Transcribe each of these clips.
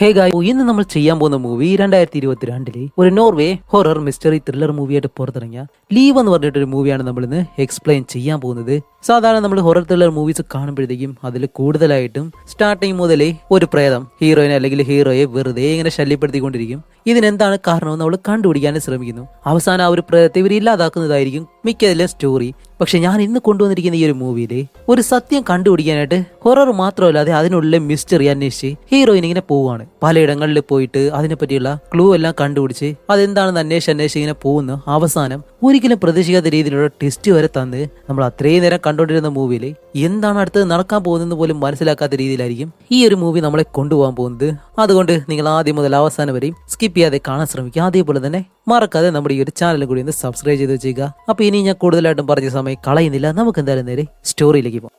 ഹേ ഗായ് ഇന്ന് നമ്മൾ ചെയ്യാൻ പോകുന്ന മൂവി രണ്ടായിരത്തി ഇരുപത്തിരണ്ടിൽ ഒരു നോർവേ ഹൊറർ മിസ്റ്ററി ത്രില്ലർ മൂവിയായിട്ട് പുറത്തിറങ്ങിയ ലീവ് എന്ന് പറഞ്ഞിട്ടൊരു മൂവിയാണ് നമ്മൾ ഇന്ന് എക്സ്പ്ലെയിൻ ചെയ്യാൻ പോകുന്നത്. സാധാരണ നമ്മൾ ഹൊറർ ത്രില്ലർ മൂവീസ് കാണുമ്പോഴത്തേക്കും അതിൽ കൂടുതലായിട്ടും സ്റ്റാർട്ടിങ് മുതലേ ഒരു പ്രേതം ഹീറോയിനെ അല്ലെങ്കിൽ ഹീറോയെ വെറുതെ ഇങ്ങനെ ശല്യപ്പെടുത്തിക്കൊണ്ടിരിക്കും. ഇതിനെന്താണ് കാരണമെന്ന് നമ്മൾ കണ്ടുപിടിക്കാൻ ശ്രമിക്കുന്നു. അവസാനം ആ ഒരു പ്രേതത്തെ ഇവർ ഇല്ലാതാക്കുന്നതായിരിക്കും മിക്കതിലെ സ്റ്റോറി പക്ഷെ ഞാൻ ഇന്ന് കൊണ്ടുവന്നിരിക്കുന്ന ഈ ഒരു മൂവിയിൽ ഒരു സത്യം കണ്ടുപിടിക്കാനായിട്ട് ഹൊറർ മാത്രമല്ലാതെ അതിനുള്ളിലെ മിസ്റ്ററി അന്വേഷിച്ച് ഹീറോയിൻ ഇങ്ങനെ പോവുകയാണ്. പലയിടങ്ങളിൽ പോയിട്ട് അതിനെപ്പറ്റിയുള്ള ക്ലൂ എല്ലാം കണ്ടുപിടിച്ച് അതെന്താണെന്ന് അന്വേഷിച്ച് അന്വേഷിച്ച് ഇങ്ങനെ പോകുന്നു അവസാനം ഒരിക്കലും പ്രതീക്ഷിക്കാത്ത രീതിയിലുള്ള ടെസ്റ്റ് വരെ തന്ന് നമ്മൾ അത്രയും നേരം കണ്ടുകൊണ്ടിരുന്ന മൂവിയിൽ എന്താണ് അടുത്തത് നടക്കാൻ പോകുന്നത് പോലും മനസ്സിലാക്കാത്ത രീതിയിലായിരിക്കും ഈ ഒരു മൂവി നമ്മളെ കൊണ്ടുപോകാൻ പോകുന്നത്. അതുകൊണ്ട് നിങ്ങൾ ആദ്യം മുതൽ അവസാനം വരെയും സ്കിപ്പ് ചെയ്യാതെ കാണാൻ ശ്രമിക്കുക. അതേപോലെ തന്നെ മറക്കാതെ നമ്മുടെ ഈ ഒരു ചാനലും കൂടി ഒന്ന് സബ്സ്ക്രൈബ് ചെയ്ത് വെച്ചേക്കുക. അപ്പൊ ഇനി ഞാൻ കൂടുതലായിട്ടും പറഞ്ഞ സമയം കളയുന്നില്ല. നമുക്ക് എന്തായാലും നേരെ സ്റ്റോറിയിലേക്ക് പോകാം.